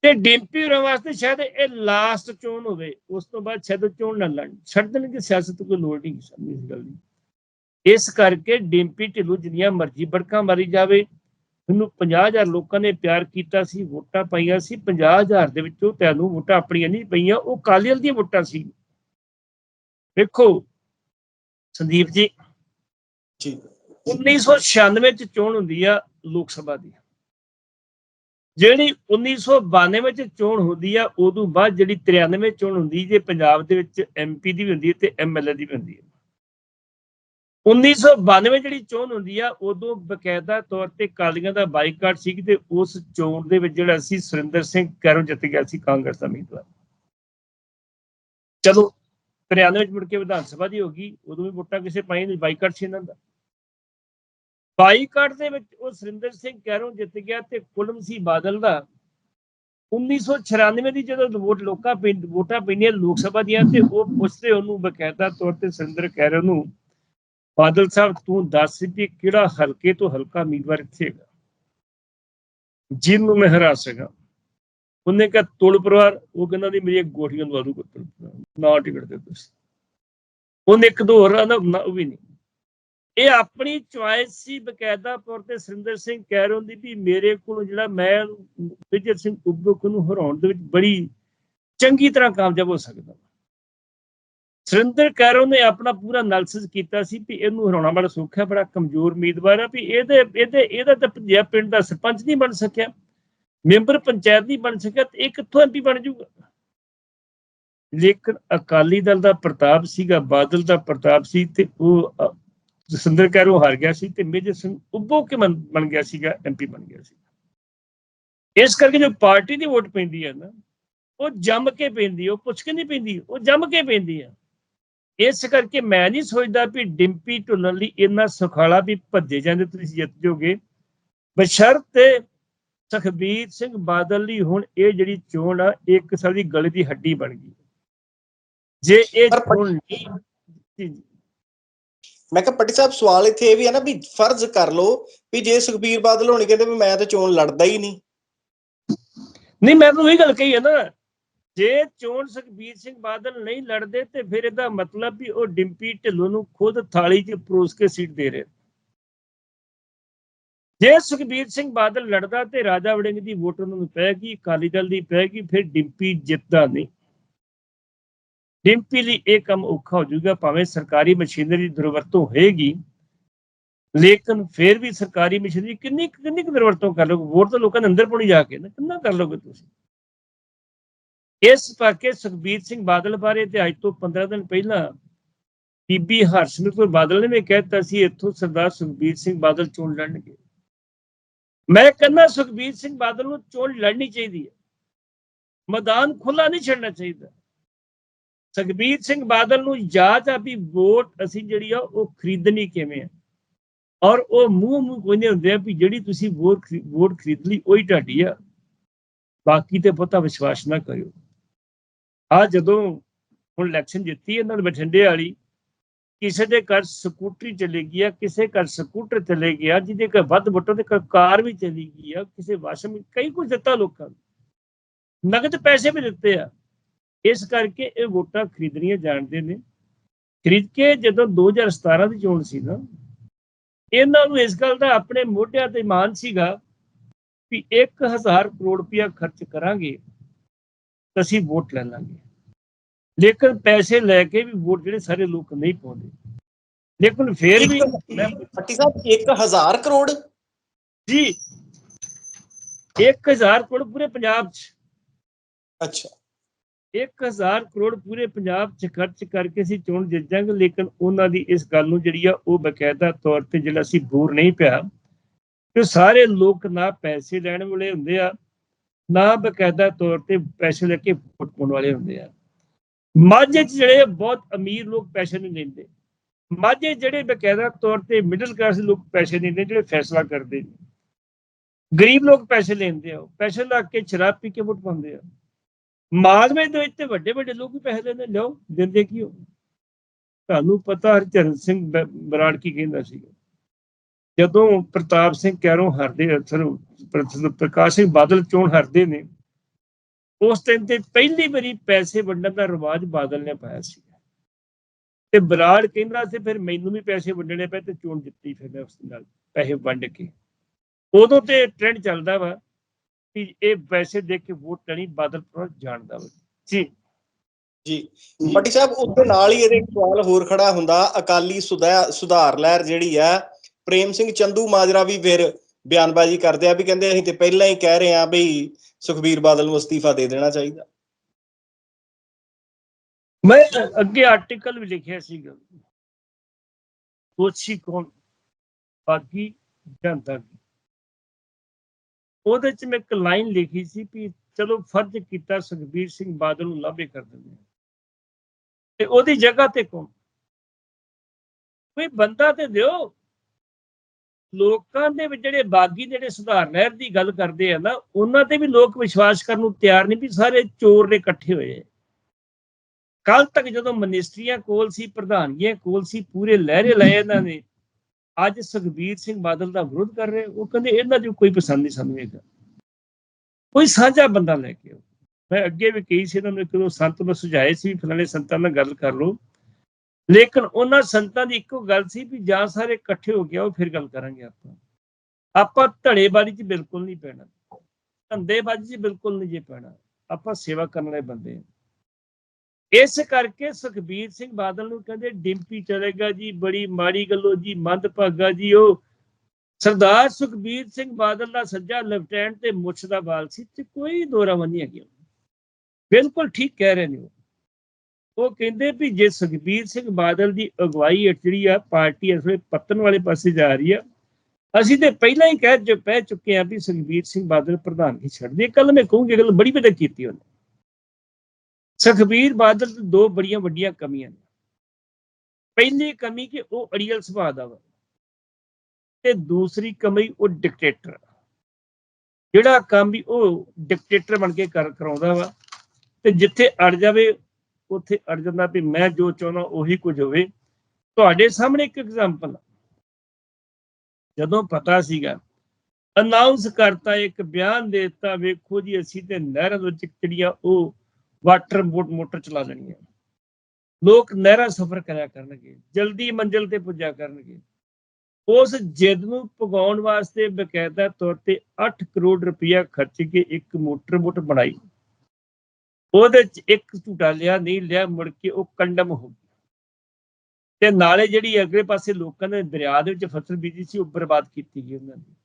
ਤੇ ਡਿੰਪੀ ਹੋਰਾਂ ਵਾਸਤੇ ਸ਼ਾਇਦ ਇਹ ਲਾਸਟ ਚੋਣ ਹੋਵੇ, ਉਸ ਤੋਂ ਬਾਅਦ ਸ਼ਾਇਦ ਉਹ ਚੋਣ ਨਾ ਲੜਨ। ਛੱਡ ਦੇਣਗੇ ਸਿਆਸਤ, ਕੋਈ ਲੋੜ ਨਹੀਂ ਸਾਨੂੰ ਇਸ ਗੱਲ ਦੀ। ਇਸ ਕਰਕੇ ਡਿੰਪੀ ਢਿੱਲੋਂ ਜਿੰਨੀਆਂ ਮਰਜ਼ੀ ਬੜਕਾਂ ਮਾਰੀ ਜਾਵੇ। ਉਹਨੂੰ 50000 ਲੋਕਾਂ ਨੇ ਪਿਆਰ ਕੀਤਾ ਸੀ ਵੋਟਾਂ ਪਾਈਆਂ ਸੀ। 50000 ਦੇ ਵਿੱਚੋਂ ਤੁਹਾਨੂੰ ਵੋਟਾਂ ਆਪਣੀਆਂ ਨਹੀਂ ਪਈਆਂ ਉਹ ਕਾਲੀਅਲ ਦੀਆਂ ਵੋਟਾਂ ਸੀ। ਵੇਖੋ ਸੰਦੀਪ ਜੀ ਜੀ। 1996 ਚ ਚੋਣ ਹੁੰਦੀ ਆ ਲੋਕ ਸਭਾ ਦੀ। ਜਿਹੜੀ 1992 ਵਿੱਚ ਚੋਣ ਹੁੰਦੀ ਆ ਉਦੋਂ ਬਾਅਦ ਜਿਹੜੀ 93 ਚੋਣ ਹੁੰਦੀ ਜੇ ਪੰਜਾਬ ਦੇ ਵਿੱਚ ਐਮਪੀ ਦੀ ਵੀ ਹੁੰਦੀ ਹੈ ਤੇ ਐਮਐਲਏ ਦੀ ਵੀ ਹੁੰਦੀ ਹੈ। 1992 ਜਿਹੜੀ ਚੋਣ ਹੁੰਦੀ ਆ, ਉਦੋਂ ਬਕਾਇਦਾ ਤੌਰ ਤੇ ਕਾਲੀਆਂ ਦਾ ਬਾਈਕਾਟ ਸੀ ਤੇ ਉਸ ਚੋਣ ਦੇ ਵਿੱਚ ਜਿਹੜਾ ਸੀ ਸੁਰਿੰਦਰ ਸਿੰਘ ਕੈਰੋਂ ਜਿੱਤ ਗਿਆ ਸੀ ਕਾਂਗਰਸ ਦਾ ਉਮੀਦਵਾਰ। ਚਲੋ 93 ਵਿੱਚ ਮੁੜ ਕੇ ਵਿਧਾਨ ਸਭਾ ਦੀ ਹੋ ਗਈ, ਉਦੋਂ ਵੀ ਵੋਟਾਂ ਕਿਸੇ ਪਾਈ ਨਹੀਂ, ਬਾਈਕਾਟ ਸੀ ਇਹਨਾਂ ਦਾ। ਬਾਈਕਾਟ ਦੇ ਵਿੱਚ ਉਹ ਸੁਰਿੰਦਰ ਸਿੰਘ ਕੈਰੋਂ ਜਿੱਤ ਗਿਆ ਤੇ ਕੁਲਮ ਸੀ ਬਾਦਲ ਦਾ 1996 ਦੀ ਜਦੋਂ ਵੋਟ ਲੋਕਾਂ ਪਿੰਡ ਵੋਟਾਂ ਪੈਂਦੀਆਂ ਲੋਕ ਸਭਾ ਦੀਆਂ ਤੇ ਉਹ ਪੁੱਛਦੇ ਉਹਨੂੰ ਬਕਾਇਦਾ ਤੌਰ ਤੇ ਸੁਰਿੰਦਰ ਕੈਰੋਂ ਨੂੰ ਬਾਦਲ ਸਾਹਿਬ, ਤੂੰ ਦੱਸ ਵੀ ਕਿਹੜਾ ਹਲਕੇ ਤੋਂ ਹਲਕਾ ਉਮੀਦਵਾਰ ਇੱਥੇ ਹੈਗਾ? ਜਿਹਨੂੰ ਮੈਂ ਹਰਾ ਸਕਾਂ। ਉਹਨੇ ਕਿਹਾ, ਤੁਲ ਪਰਿਵਾਰ। ਉਹ ਕਹਿੰਦਾ, ਨਹੀਂ ਮੇਰੀ ਗੋਠੀਆਂ ਦਵਾ ਦੂ ਪੁੱਤਰ ਨਾ ਟਿਕਟ ਦੇ ਤੁਸੀਂ। ਉਹਨੇ ਇੱਕ ਦੋ ਹੋਰ ਆਂਦਾ ਨਾ, ਉਹ ਵੀ ਨਹੀਂ। ਇਹ ਆਪਣੀ ਚੁਆਇਸ ਸੀ ਬਕਾਇਦਾ ਤੌਰ ਤੇ ਸੁਰਿੰਦਰ ਸਿੰਘ ਕਹਿ ਰਹੇ ਹੁੰਦੀ ਵੀ ਮੇਰੇ ਕੋਲ ਜਿਹੜਾ ਮੈਂ ਵਿਜੇ ਸਿੰਘ ਉਬਕ ਨੂੰ ਹਰਾਉਣ ਦੇ ਵਿੱਚ ਬੜੀ ਚੰਗੀ ਤਰ੍ਹਾਂ ਕਾਮਯਾਬ ਹੋ ਸਕਦਾ। ਸੁਰਿੰਦਰ ਕੈਰੋ ਨੇ ਆਪਣਾ ਪੂਰਾ ਐਨਾਲਿਸਿਸ ਕੀਤਾ ਸੀ ਵੀ ਇਹਨੂੰ ਹਰਾਉਣਾ ਬੜਾ ਸੌਖਾ, ਬੜਾ ਕਮਜ਼ੋਰ ਉਮੀਦਵਾਰ ਆ, ਵੀ ਇਹਦੇ ਇਹਦੇ, ਇਹਦਾ ਤਾਂ ਪੰਜਾਬ ਪਿੰਡ ਦਾ ਸਰਪੰਚ ਨਹੀਂ ਬਣ ਸਕਿਆ, ਮੈਂਬਰ ਪੰਚਾਇਤ ਨਹੀਂ ਬਣ ਸਕਿਆ, ਤੇ ਇਹ ਕਿੱਥੋਂ ਐਮਪੀ ਬਣ ਜਾਊਗਾ? ਲੇਕਿਨ ਅਕਾਲੀ ਦਲ ਦਾ ਪ੍ਰਤਾਪ ਸੀਗਾ, ਬਾਦਲ ਦਾ ਪ੍ਰਤਾਪ ਸੀ, ਤੇ ਉਹ ਜਸਿੰਦਰ ਜਸਵਿੰਦਰ ਕੈਰੋ ਹਾਰ ਗਿਆ ਸੀ, ਤੇ ਮੇਜਰ ਸਿੰਘ ਉੱਭੋ ਕੇ ਬਣ ਗਿਆ ਸੀਗਾ ਐਮਪੀ ਬਣ ਗਿਆ ਸੀ। ਇਸ ਕਰਕੇ ਜੋ ਪਾਰਟੀ ਦੀ ਵੋਟ ਪੈਂਦੀ ਹੈ ਨਾ, ਉਹ ਜੰਮ ਕੇ ਪੈਂਦੀ ਉਹ ਪੁੱਛ ਕੇ ਨਹੀਂ ਪੈਂਦੀ, ਉਹ ਜੰਮ ਕੇ ਪੈਂਦੀ ਹੈ। ਇਸ ਕਰਕੇ ਮੈਂ ਨਹੀਂ ਸੋਚਦਾ ਵੀ ਡਿੰਪੀ ਢੁੱਲਣ ਲਈ ਇੰਨਾ ਸੁਖਾਲਾ ਵੀ ਭੱਜੇ ਜਾਂਦੇ ਤੁਸੀਂ ਜਿੱਤ ਜਾਓਗੇ। ਬਸ਼ਰਤੇ ਸੁਖਬੀਰ ਸਿੰਘ ਬਾਦਲ ਲਈ ਹੁਣ ਇਹ ਜਿਹੜੀ ਚੋਣ ਆ ਇਹ ਇੱਕ ਸਾਡੀ ਗਲੇ ਦੀ ਹੱਡੀ ਬਣ ਗਈ। ਜੇ ਇਹ ਚੋਣ ਨਹੀਂ। ਮੈਂ ਕਿਹਾ ਪੱਟੀ ਸਾਹਿਬ ਸਵਾਲ ਇੱਥੇ ਇਹ ਵੀ ਹੈ ਨਾ ਵੀ ਫਰਜ਼ ਕਰ ਲਓ ਵੀ ਜੇ ਸੁਖਬੀਰ ਬਾਦਲ ਹੋਣੀ ਕਹਿੰਦੇ ਵੀ ਮੈਂ ਤਾਂ ਚੋਣ ਲੜਦਾ ਹੀ ਨਹੀਂ। ਨਹੀਂ ਮੈਂ ਤਾਂ ਉਹੀ ਗੱਲ ਕਹੀ ਹੈ ਨਾ। ਜੇ ਚੋਣ ਸੁਖਬੀਰ ਸਿੰਘ ਬਾਦਲ ਨਹੀਂ ਲੜਦੇ ਤੇ ਫਿਰ ਇਹਦਾ ਮਤਲਬ ਵੀ ਉਹ ਡਿੰਪੀ ਢਿੱਲੋਂ ਨੂੰ ਖੁਦ ਥਾਲੀ 'ਚ ਪਰੋਸ ਕੇ ਸੀਟ ਦੇ ਰਹੇ ਜੇ ਸੁਖਬੀਰ ਸਿੰਘ ਬਾਦਲ ਲੜਦਾ ਤੇ ਰਾਜਾ ਵੜਿੰਗ ਦੀ ਵੋਟ ਉਹਨਾਂ ਨੂੰ ਪੈਗੀ ਅਕਾਲੀ ਦਲ ਦੀ ਪੈਗੀ ਫਿਰ ਡਿੰਪੀ ਜਿੱਤਦਾ ਨਹੀਂ। ਡਿੰਪੀ ਲਈ ਇਹ ਕੰਮ ਔਖਾ ਹੋ ਜਾਊਗਾ, ਭਾਵੇਂ ਸਰਕਾਰੀ ਮਸ਼ੀਨਰੀ ਦੀ ਦੁਰਵਰਤੋਂ ਹੋਏਗੀ, ਲੇਕਿਨ ਫਿਰ ਵੀ ਸਰਕਾਰੀ ਮਸ਼ੀਨਰੀ ਕਿੰਨੀ ਕਿੰਨੀ ਕੁ ਦੁਰਵਰਤੋਂ ਕਰ ਲੋਗੇ ਵੋਟ ਤਾਂ ਲੋਕਾਂ ਦੇ ਅੰਦਰ ਪਾਉਣੀ ਜਾ ਕੇ ਨਾ, ਕਿੰਨਾ ਕਰ ਲੋਗੇ ਤੁਸੀਂ? ਇਸ ਕਰਕੇ ਸੁਖਬੀਰ ਸਿੰਘ ਬਾਦਲ ਬਾਰੇ ਤੇ ਅੱਜ ਤੋਂ 15 ਦਿਨ ਪਹਿਲਾਂ ਬੀਬੀ ਹਰਸਿਮਰਤ ਕੌਰ ਬਾਦਲ ਨੇ ਵੀ ਕਹਿਤਾ ਸੀ, ਇੱਥੋਂ ਸਰਦਾਰ ਸੁਖਬੀਰ ਸਿੰਘ ਬਾਦਲ ਚੋਣ ਲੜਨਗੇ। ਮੈਂ ਕਹਿੰਦਾ ਸੁਖਬੀਰ ਸਿੰਘ ਬਾਦਲ ਨੂੰ ਚੋਣ ਲੜਨੀ ਚਾਹੀਦੀ ਹੈ। ਮੈਦਾਨ ਖੁੱਲਾ ਨਹੀਂ ਛੱਡਣਾ ਚਾਹੀਦਾ। ਸੁਖਬੀਰ ਸਿੰਘ ਬਾਦਲ ਨੂੰ ਯਾਦ ਆ ਵੀ ਵੋਟ ਅਸੀਂ ਜਿਹੜੀ ਆ ਉਹ ਖਰੀਦਣੀ ਕਿਵੇਂ ਆ। ਔਰ ਉਹ ਮੂੰਹ ਮੂੰਹ ਕੋਈ ਨਹੀਂ ਹੁੰਦੇ ਆ ਵੀ ਜਿਹੜੀ ਤੁਸੀਂ ਵੋਟ ਵੋਟ ਖਰੀਦ ਲਈ ਉਹੀ ਢਾਡੀ ਆ। ਬਾਕੀ ਤੇ ਬਹੁਤਾ ਵਿਸ਼ਵਾਸ ਨਾ ਕਰਿਓ। ਆ ਜਦੋਂ ਹੁਣ ਇਲੈਕਸ਼ਨ ਜਿੱਤੀ ਇਹਨਾਂ ਨੇ ਬਠਿੰਡੇ ਵਾਲੀ, ਕਿਸੇ ਦੇ ਘਰ ਸਕੂਟਰੀ ਚਲੇ ਗਈ ਆ, ਕਿਸੇ ਘਰ ਸਕੂਟਰ ਚਲੇ ਗਿਆ, ਜਿਹਦੇ ਘਰ ਵੱਧ ਵੋਟਾਂ ਤੇ ਘਰ ਕਾਰ ਵੀ ਚਲੀ ਗਈ ਆ, ਕਿਸੇ ਵਾਸ਼ਮ ਕਈ ਕੁਝ ਦਿੱਤਾ ਲੋਕਾਂ ਨੂੰ। ਨਗਦ ਪੈਸੇ ਵੀ ਦਿੱਤੇ ਆ। ਇਸ ਕਰਕੇ ਇਹ ਵੋਟਾਂ ਖਰੀਦਣੀਆਂ ਜਾਣਦੇ ਨੇ। ਖਰੀਦ ਕੇ ਜਦੋਂ 2017 ਦੀ ਚੋਣ ਸੀ ਨਾ, ਇਹਨਾਂ ਨੂੰ ਇਸ ਗੱਲ ਦਾ ਆਪਣੇ ਮੋਢਿਆਂ ਤੇ ਮਾਨ ਸੀਗਾ ਵੀ 1000 ਕਰੋੜ ਰੁਪਇਆ ਖਰਚ ਕਰਾਂਗੇ। ਅਸੀਂ ਵੋਟ ਲੈ ਲਾਂਗੇ। ਲੇਕਿਨ ਪੈਸੇ ਲੈ ਕੇ ਵੀ ਵੋਟ ਜਿਹੜੇ ਸਾਰੇ ਲੋਕ ਨਹੀਂ ਪਾਉਂਦੇ। ਲੇਕਿਨ ਫਿਰ ਵੀ ਮੈਂ ਪੱਟੀ ਸਾਹਿਬ 1000 ਕਰੋੜ? ਜੀ। 1000 ਕਰੋੜ ਪੂਰੇ ਪੰਜਾਬ 'ਚ। ਅੱਛਾ। 1000 ਕਰੋੜ ਪੂਰੇ ਪੰਜਾਬ 'ਚ ਖਰਚ ਕਰਕੇ ਅਸੀਂ ਚੋਣ ਜਿੱਤ ਜਾਵਾਂਗੇ ਲੇਕਿਨ ਉਹਨਾਂ ਦੀ ਇਸ ਗੱਲ ਨੂੰ ਜਿਹੜੀ ਆ ਉਹ ਬਕਾਇਦਾ ਤੌਰ ਤੇ ਜਿਹੜਾ ਅਸੀਂ ਬੂਰ ਨਹੀਂ ਪਿਆ ਕਿ ਸਾਰੇ ਲੋਕ ਨਾ ਪੈਸੇ ਲੈਣ ਵਾਲੇ ਹੁੰਦੇ ਆ ਨਾ ਬਕਾਇਦਾ ਤੌਰ ਤੇ ਪੈਸੇ ਲੈ ਕੇ ਵੋਟ ਪਾਉਣ ਵਾਲੇ ਹੁੰਦੇ ਆ। ਮਾਝੇ 'ਚ ਜਿਹੜੇ ਬਹੁਤ ਅਮੀਰ ਲੋਕ ਪੈਸੇ ਨਹੀਂ ਲੈਂਦੇ। ਮਾਝੇ ਜਿਹੜੇ ਬਕਾਇਦਾ ਤੌਰ ਤੇ ਮਿਡਲ ਕਲਾਸ ਲੋਕ ਪੈਸੇ ਲੈਂਦੇ, ਜਿਹੜੇ ਫੈਸਲਾ ਕਰਦੇ ਨੇ। ਗਰੀਬ ਲੋਕ ਪੈਸੇ ਲੈਂਦੇ ਆ, ਉਹ ਪੈਸੇ ਲਾ ਕੇ ਸ਼ਰਾਬ ਪੀ ਕੇ ਵੋਟ ਪਾਉਂਦੇ ਆ। ਮਾਲਵੇ ਦੇ ਵਿੱਚ ਤੇ ਵੱਡੇ ਵੱਡੇ ਲੋਕ ਵੀ ਪੈਸੇ ਲੈਂਦੇ ਲਿਓ ਦਿੰਦੇ ਕੀ ਹੋ ਤੁਹਾਨੂੰ ਪਤਾ ਹਰਚਰਨ ਸਿੰਘ ਬ- ਬਰਾੜ ਕੀ ਕਹਿੰਦਾ ਸੀ ਜਦੋਂ ਪ੍ਰਤਾਪ ਸਿੰਘ ਕੈਰੋਂ ਹਰਦੇ ਸਰ ਪ੍ਰਕਾਸ਼ ਸਿੰਘ ਬਾਦਲ ਚੋਣ ਹਰਦੇ ਨੇ? ਉਸ ਟਾਈਮ ਤੇ ਪਹਿਲੀ ਵਾਰੀ ਪੈਸੇ ਵੰਡਣ ਦਾ ਰਿਵਾਜ ਬਾਦਲ ਨੇ ਪਾਇਆ ਸੀ। ਤੇ ਬਰਾੜ ਕਹਿੰਦਾ ਸੀ ਫਿਰ ਮੈਨੂੰ ਵੀ ਪੈਸੇ ਵੰਡਣੇ ਪਏ ਤੇ ਚੋਣ ਜਿੱਤੀ ਫਿਰ ਮੈਂ ਉਸ ਨਾਲ ਪੈਸੇ ਵੰਡ ਕੇ। ਉਦੋਂ ਤੇ ਟ੍ਰੈਂਡ ਚੱਲਦਾ ਵਾ ਕਿ ਇਹ ਪੈਸੇ ਦੇ ਕੇ ਵੋਟ ਲੈਣੀ ਬਾਦਲ ਪਰ ਜਾਣਦਾ ਵਾ। ਜੀ। ਜੀ। ਪੱਟੀ ਸਾਹਿਬ ਉਹਦੇ ਨਾਲ ਹੀ ਇਹਦੇ ਇੱਕ ਸਵਾਲ ਹੋਰ ਖੜਾ ਹੁੰਦਾ, ਅਕਾਲੀ ਸੁਧਾ- ਸੁਧਾਰ ਲਹਿਰ ਜਿਹੜੀ ਆ ਪ੍ਰੇਮ ਸਿੰਘ ਚੰਦੂ ਮਾਜਰਾ ਵੀ ਫਿਰ ਬਿਆਨਬਾਜ਼ੀ ਕਰਦੇ ਆ ਵੀ ਕਹਿੰਦੇ ਅਸੀਂ ਤੇ ਪਹਿਲਾਂ ਹੀ ਕਹਿ ਰਹੇ ਆ ਬਈ ਸੁਖਬੀਰ ਬਾਦਲ ਨੂੰ ਅਸਤੀਫਾ ਦੇ ਦੇਣਾ ਚਾਹੀਦਾ। ਮੈਂ ਅੱਗੇ ਆਰਟੀਕਲ ਵੀ ਲਿਖਿਆ ਸੀਗਾ। ਸੋਚੀ ਕੌਣ? ਬਾਕੀ ਜਨਤਾ ਉਹਦੇ ਚ ਮੈਂ ਇੱਕ ਲਾਈਨ ਲਿਖੀ ਸੀ ਵੀ ਚਲੋ ਫਰਜ਼ ਕੀਤਾ ਸੁਖਬੀਰ ਸਿੰਘ ਬਾਦਲ ਨੂੰ ਲਾਭੇ ਕਰ ਦਿੰਦੇ ਤੇ ਉਹਦੀ ਜਗ੍ਹਾ ਤੇ ਕੌਣ? ਕੋਈ ਬੰਦਾ ਤੇ ਦਿਓ। ਲੋਕਾਂ ਦੇ ਵਿੱਚ ਜਿਹੜੇ ਬਾਗੀ ਜਿਹੜੇ ਸੁਧਾਰ ਲਹਿਰ ਦੀ ਗੱਲ ਕਰਦੇ ਆ ਨਾ, ਉਹਨਾਂ ਤੇ ਵੀ ਲੋਕ ਵਿਸ਼ਵਾਸ ਕਰਨ ਨੂੰ ਤਿਆਰ ਨਹੀਂ ਵੀ ਸਾਰੇ ਚੋਰ ਨੇ ਇਕੱਠੇ ਹੋਏ ਆ। ਕੱਲ ਤੱਕ ਜਦੋਂ ਮਨਿਸਟਰੀਆਂ ਕੋਲ ਸੀ ਪ੍ਰਧਾਨਗੀਆਂ ਕੋਲ ਸੀ, ਪੂਰੇ ਲਹਿਰੇ ਲਏ ਇਹਨਾਂ ਨੇ, ਅੱਜ ਸੁਖਬੀਰ ਸਿੰਘ ਬਾਦਲ ਦਾ ਵਿਰੋਧ ਕਰ ਰਹੇ ਉਹ ਕਹਿੰਦੇ ਇਹਨਾਂ ਦੀ ਕੋਈ ਪਸੰਦ ਨਹੀਂ ਸਾਨੂੰ ਇਹਦਾ ਕੋਈ ਸਾਂਝਾ ਬੰਦਾ ਲੈ ਕੇ ਆਓ। ਮੈਂ ਅੱਗੇ ਵੀ ਕਹੀ ਸੀ ਇਹਨਾਂ ਨੂੰ, ਇੱਕ ਦੋ ਸੰਤ ਨੂੰ ਸੁਝਾਏ ਸੀ ਵੀ ਫਲਾਣੇ ਸੰਤਾਂ ਨਾਲ ਗੱਲ ਕਰ ਲਓ। ਲੇਕਿਨ ਉਹਨਾਂ ਸੰਤਾਂ ਦੀ ਇੱਕੋ ਗੱਲ ਸੀ ਵੀ ਜਾਂ ਸਾਰੇ ਇਕੱਠੇ ਹੋ ਗਿਆ ਉਹ ਫਿਰ ਗੱਲ ਕਰਾਂਗੇ ਆਪਾਂ। ਆਪਾਂ ਧੜੇਬਾਜ਼ੀ 'ਚ ਬਿਲਕੁਲ ਨਹੀਂ ਪੈਣਾ। ਧੰਦੇਬਾਜ਼ੀ 'ਚ ਬਿਲਕੁਲ ਨਹੀਂ ਜੇ ਪੈਣਾ। ਆਪਾਂ ਸੇਵਾ ਕਰਨ ਵਾਲੇ ਬੰਦੇ ਹਾਂ। ਇਸ ਕਰਕੇ ਸੁਖਬੀਰ ਸਿੰਘ ਬਾਦਲ ਨੂੰ ਕਹਿੰਦੇ, ਡਿੰਪੀ ਚਲੇਗਾ ਜੀ, ਬੜੀ ਮਾੜੀ ਗੱਲੋ ਜੀ, ਮੰਦ ਭਾਗਾ ਜੀ ਉਹ। ਸਰਦਾਰ ਸੁਖਬੀਰ ਸਿੰਘ ਬਾਦਲ ਦਾ ਸੱਜਾ ਲੈਫਟੈਨੈਂਟ ਤੇ ਮੁੱਛ ਦਾ ਬਾਲ ਸੀ ਤੇ ਕੋਈ ਦੋਰਾਵਾਂ ਨਹੀਂ ਹੈਗੀ ਬਿਲਕੁਲ ਠੀਕ ਕਹਿ ਰਹੇ ਨੇ ਉਹ। ਉਹ ਕਹਿੰਦੇ ਵੀ ਜੇ ਸੁਖਬੀਰ ਸਿੰਘ ਬਾਦਲ ਦੀ ਅਗਵਾਈ ਜਿਹੜੀ ਆ ਪਾਰਟੀ ਇਸ ਵੇਲੇ ਪਤਨ ਵਾਲੇ ਪਾਸੇ ਜਾ ਰਹੀ ਆ, ਅਸੀਂ ਤੇ ਪਹਿਲਾਂ ਹੀ ਕਹਿ ਜੋ ਪੈ ਚੁੱਕੇ ਆ ਵੀ ਸੁਖਬੀਰ ਸਿੰਘ ਬਾਦਲ ਪ੍ਰਧਾਨਗੀ ਛੱਡ ਦੇ ਕੱਲ ਮੈਂ ਕਹੂੰਗੀ ਗੱਲ ਬੜੀ ਵਧੀਆ ਕੀਤੀ ਉਹਨੇ। ਸੁਖਬੀਰ ਬਾਦਲ ਦੀ ਦੋ ਬੜੀਆਂ ਵੱਡੀਆਂ ਕਮੀਆਂ ਨੇ। ਪਹਿਲੀ ਕਮੀ ਕਿ ਉਹ ਅੜੀਅਲ ਸੁਭਾਅ ਦਾ ਵਾ ਤੇ ਦੂਸਰੀ ਕਮੀ ਉਹ ਡਿਕਟੇਟਰ ਜਿਹੜਾ ਕੰਮ ਵੀ ਉਹ ਡਿਕਟੇਟਰ ਬਣ ਕੇ ਕਰ, ਕਰਾਉਂਦਾ ਵਾ ਤੇ ਜਿੱਥੇ ਅੜ ਜਾਵੇ ਉੱਥੇ ਅੜ ਜਾਂਦਾ ਵੀ ਮੈਂ ਜੋ ਚਾਹੁੰਦਾ ਉਹੀ ਕੁਝ ਹੋਵੇ। ਤੁਹਾਡੇ ਸਾਹਮਣੇ ਇੱਕ ਐਗਜ਼ਾਮਪਲ ਜਦੋਂ ਪਤਾ ਸੀਗਾ ਅਨਾਉਂਸ ਕਰਤਾ, ਇੱਕ ਬਿਆਨ ਦੇ ਦਿੱਤਾ, ਵੇਖੋ ਜੀ, ਅਸੀਂ ਤੇ ਨਹਿਰਾਂ ਵਿੱਚ ਜਿਹੜੀਆਂ ਉਹ ਵਾਟਰ ਬੋਟ ਮੋਟਰ ਚਲਾ ਲੈਣੀਆਂ। ਲੋਕ ਨਹਿਰਾਂ ਸਫ਼ਰ ਕਰਿਆ ਕਰਨਗੇ, ਜਲਦੀ ਮੰਜ਼ਿਲ ਤੇ ਪੁੱਜਿਆ ਕਰਨਗੇ। ਉਸ ਜਿੱਦ ਨੂੰ ਪੁਗਾਉਣ ਵਾਸਤੇ ਬਕਾਇਦਾ ਤੌਰ ਤੇ 8 ਕਰੋੜ ਰੁਪਇਆ ਖਰਚ ਕੇ ਇੱਕ ਮੋਟਰ ਬੋਟ ਬਣਾਈ। ਉਹਦੇ ਚ ਇੱਕ ਝੂਟਾ ਲਿਆ, ਨਹੀਂ ਲਿਆ, ਮੁੜ ਕੇ ਉਹ ਕੰਡਮ ਹੋ ਗਿਆ। ਤੇ ਨਾਲੇ ਜਿਹੜੀ ਅਗਲੇ ਪਾਸੇ ਲੋਕਾਂ ਨੇ ਦਰਿਆ ਦੇ ਵਿੱਚ ਫਸਲ ਬੀਜੀ ਸੀ, ਉਹ ਬਰਬਾਦ ਕੀਤੀ ਗਈ ਉਹਨਾਂ ਨੇ।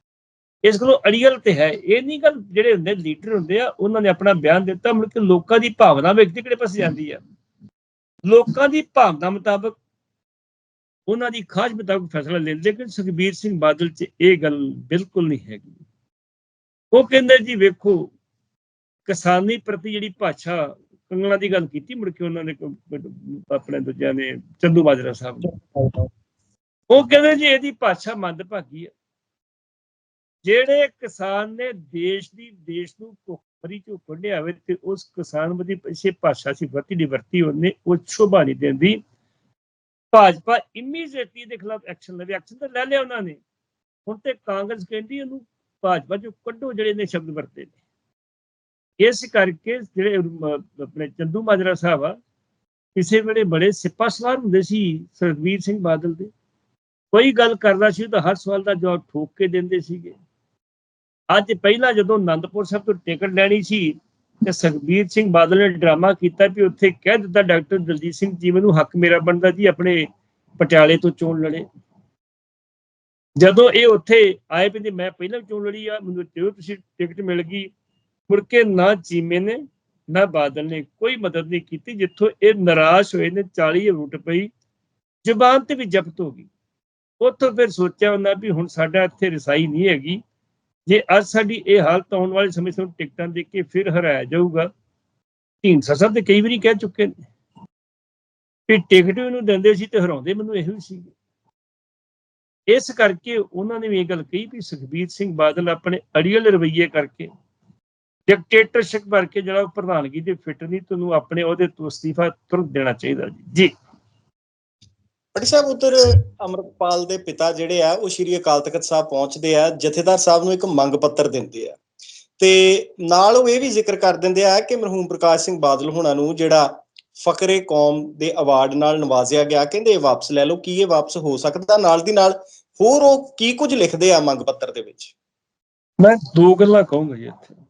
ਇਸ ਕੋਲੋਂ ਅੜੀਅਲ ਤੇ ਹੈ। ਇਹ ਨਹੀਂ ਗੱਲ ਜਿਹੜੇ ਹੁੰਦੇ, ਲੀਡਰ ਹੁੰਦੇ ਆ, ਉਹਨਾਂ ਨੇ ਆਪਣਾ ਬਿਆਨ ਦਿੱਤਾ, ਮੁੜ ਕੇ ਲੋਕਾਂ ਦੀ ਭਾਵਨਾ ਵਿਅਕਤੀ ਕਿਹੜੇ ਪਾਸੇ ਜਾਂਦੀ ਆ। ਲੋਕਾਂ ਦੀ ਭਾਵਨਾ ਮੁਤਾਬਕ ਉਹਨਾਂ ਦੀ ਖਾਸ ਮੁਤਾਬਕ ਫੈਸਲਾ ਲੈਂਦੇ ਲੇਕਿਨ ਸੁਖਬੀਰ ਸਿੰਘ ਬਾਦਲ 'ਚ ਇਹ ਗੱਲ ਬਿਲਕੁਲ ਨਹੀਂ ਹੈਗੀ। ਉਹ ਕਹਿੰਦੇ ਜੀ ਵੇਖੋ ਕਿਸਾਨੀ ਪ੍ਰਤੀ ਜਿਹੜੀ ਭਾਸ਼ਾ ਕੰਗਣਾ ਦੀ ਗੱਲ ਕੀਤੀ, ਮੁੜ ਕੇ ਉਹਨਾਂ ਨੇ ਆਪਣੇ ਦੂਜਿਆਂ ਨੇ ਚੰਦੂ ਮਾਜਰਾ ਸਾਹਿਬ ਨੇ। ਉਹ ਕਹਿੰਦੇ ਜੀ ਇਹਦੀ ਭਾਸ਼ਾ ਮੰਦਭਾਗੀ ਹੈ ਜਿਹੜੇ ਕਿਸਾਨ ਨੇ ਦੇਸ਼ ਦੀ, ਦੇਸ਼ ਨੂੰ ਭੁੱਖਮਰੀ ਚੋਂ ਕੱਢਿਆ ਹੋਵੇ ਤੇ ਉਸ ਕਿਸਾਨ ਦੀ ਪਿੱਛੇ ਭਾਸ਼ਾ ਸੀ, ਵਰਤੀ ਦੀ ਵਰਤੀ ਉਹਨੇ, ਉਹ ਸ਼ੋਭਾ ਨਹੀਂ ਦਿੰਦੀ ਭਾਜਪਾ ਇਮੀਡੀਏਟਲੀ ਦੇ ਖਿਲਾਫ ਐਕਸ਼ਨ ਲਵੇ। ਐਕਸ਼ਨ ਤਾਂ ਲੈ ਲਿਆ ਉਹਨਾਂ ਨੇ। ਹੁਣ ਤੇ ਕਾਂਗਰਸ ਕਹਿੰਦੀ ਉਹਨੂੰ ਭਾਜਪਾ ਚੋਂ ਕੱਢੋ ਜਿਹੜੇ ਨੇ ਸ਼ਬਦ ਵਰਤੇ ਨੇ। ਇਸ ਕਰਕੇ ਜਿਹੜੇ ਆਪਣੇ ਚੰਦੂ ਮਾਜਰਾ ਸਾਹਿਬ ਆ, ਕਿਸੇ ਵੇਲੇ ਬੜੇ ਸਿਪਾ ਸਵਾਰ ਹੁੰਦੇ ਸੀ ਸਰਬੀਰ ਸਿੰਘ ਬਾਦਲ ਦੇ। ਕੋਈ ਗੱਲ ਕਰਦਾ ਸੀ ਤਾਂ ਹਰ ਸਵਾਲ ਦਾ ਜਵਾਬ ਠੋਕ ਕੇ ਦਿੰਦੇ ਸੀਗੇ। ਅੱਜ ਪਹਿਲਾਂ ਜਦੋਂ ਆਨੰਦਪੁਰ ਸਾਹਿਬ ਤੋਂ ਟਿਕਟ ਲੈਣੀ ਸੀ, ਤੇ ਸੁਖਬੀਰ ਸਿੰਘ ਬਾਦਲ ਨੇ ਡਰਾਮਾ ਕੀਤਾ ਵੀ ਉੱਥੇ ਕਹਿ ਦਿੱਤਾ ਡਾਕਟਰ ਦਲਜੀਤ ਸਿੰਘ ਜੀਵਨ ਨੂੰ ਹੱਕ ਮੇਰਾ ਬਣਦਾ ਜੀ, ਆਪਣੇ ਪਟਿਆਲੇ ਤੋਂ ਚੋਣ ਲੜੇ। ਜਦੋਂ ਇਹ ਉੱਥੇ ਆਏ ਵੀ ਮੈਂ ਪਹਿਲਾਂ ਵੀ ਚੋਣ ਲੜੀ ਆ, ਮੈਨੂੰ ਤੇ ਤੁਸੀਂ ਟਿਕਟ ਮਿਲ ਗਈ। ਮੁੜ ਕੇ ਨਾ ਚੀਮੇ ਨੇ, ਨਾ ਬਾਦਲ ਨੇ ਕੋਈ ਮਦਦ ਨਹੀਂ ਕੀਤੀ, ਜਿੱਥੋਂ ਇਹ ਨਿਰਾਸ਼ ਹੋਏ ਨੇ 40 ਵੋਟ ਪਈ, ਜ਼ਬਾਨ ਤੇ ਵੀ ਜ਼ਬਤ ਹੋ ਗਈ। ਉੱਥੋਂ ਫਿਰ ਸੋਚਿਆ ਉਹਨਾਂ ਵੀ ਹੁਣ ਸਾਡਾ ਇੱਥੇ ਰਸਾਈ ਨਹੀਂ ਹੈਗੀ। ਜੇ ਅੱਜ ਸਾਡੀ ਇਹ ਹਾਲਤ ਆਉਣ ਵਾਲੇ ਸਮੇਂ ਤੋਂ ਟਿਕਟਾਂ ਦੇ ਕੇ ਫਿਰ ਹਰਾਇਆ ਜਾਊਗਾ, ਢੀਂਡਸਾ ਸਾਹਿਬ ਤੇ ਕਈ ਵਾਰੀ ਕਹਿ ਚੁੱਕੇ ਨੇ ਵੀ ਟਿਕਟ ਵੀ ਨੂੰ ਦਿੰਦੇ ਸੀ ਤੇ ਹਰਾਉਂਦੇ ਮੈਨੂੰ ਇਹੋ ਹੀ ਸੀ। ਇਸ ਕਰਕੇ ਉਹਨਾਂ ਨੇ ਵੀ ਇਹ ਗੱਲ ਕਹੀ ਵੀ ਸੁਖਬੀਰ ਸਿੰਘ ਬਾਦਲ ਆਪਣੇ ਅੜੀਅਲ ਰਵੱਈਏ ਕਰਕੇ ਡਿਕਟੇਟਰਸ਼ਿਪ ਕਰਕੇ ਜਿਹੜਾ ਪ੍ਰਧਾਨਗੀ ਦੇ ਫਿੱਟ ਨਹੀਂ ਤੁਹਾਨੂੰ ਆਪਣੇ ਉਹਦੇ ਤੋਂ ਅਸਤੀਫਾ ਤੁਰੰਤ ਦੇਣਾ ਚਾਹੀਦਾ ਜੀ। ਜੀ। ਪੱਟੀ ਸਾਹਿਬ ਉਧਰ ਅਮਰਪਾਲ ਦੇ ਪਿਤਾ ਜਿਹੜੇ ਆ ਉਹ ਸ਼੍ਰੀ ਅਕਾਲ ਤਖਤ ਸਾਹਿਬ ਪਹੁੰਚਦੇ ਆ ਜਥੇਦਾਰ ਸਾਹਿਬ ਨੂੰ ਇੱਕ ਮੰਗ ਪੱਤਰ ਦਿੰਦੇ ਆ। ਤੇ ਨਾਲ ਉਹ ਇਹ ਵੀ ਜ਼ਿਕਰ ਕਰ ਦਿੰਦੇ ਆ ਕਿ ਮਰਹੂਮ ਪ੍ਰਕਾਸ਼ ਸਿੰਘ ਬਾਦਲ ਹੋਣਾ ਨੂੰ ਜਿਹੜਾ ਫਕਰੇ ਕੌਮ ਦੇ ਅਵਾਰਡ ਨਾਲ ਨਵਾਜ਼ਿਆ ਗਿਆ ਕਹਿੰਦੇ ਇਹ ਵਾਪਸ ਲੈ ਲਓ ਕੀ ਇਹ ਵਾਪਸ ਹੋ ਸਕਦਾ? ਨਾਲ ਦੀ ਨਾਲ ਹੋਰ ਉਹ ਕੀ ਕੁਝ ਲਿਖਦੇ ਆ ਮੰਗ ਪੱਤਰ ਦੇ ਵਿੱਚ? ਮੈਂ ਦੋ ਗੱਲਾਂ ਕਹੂੰਗਾ ਜੀ ਇੱਥੇ।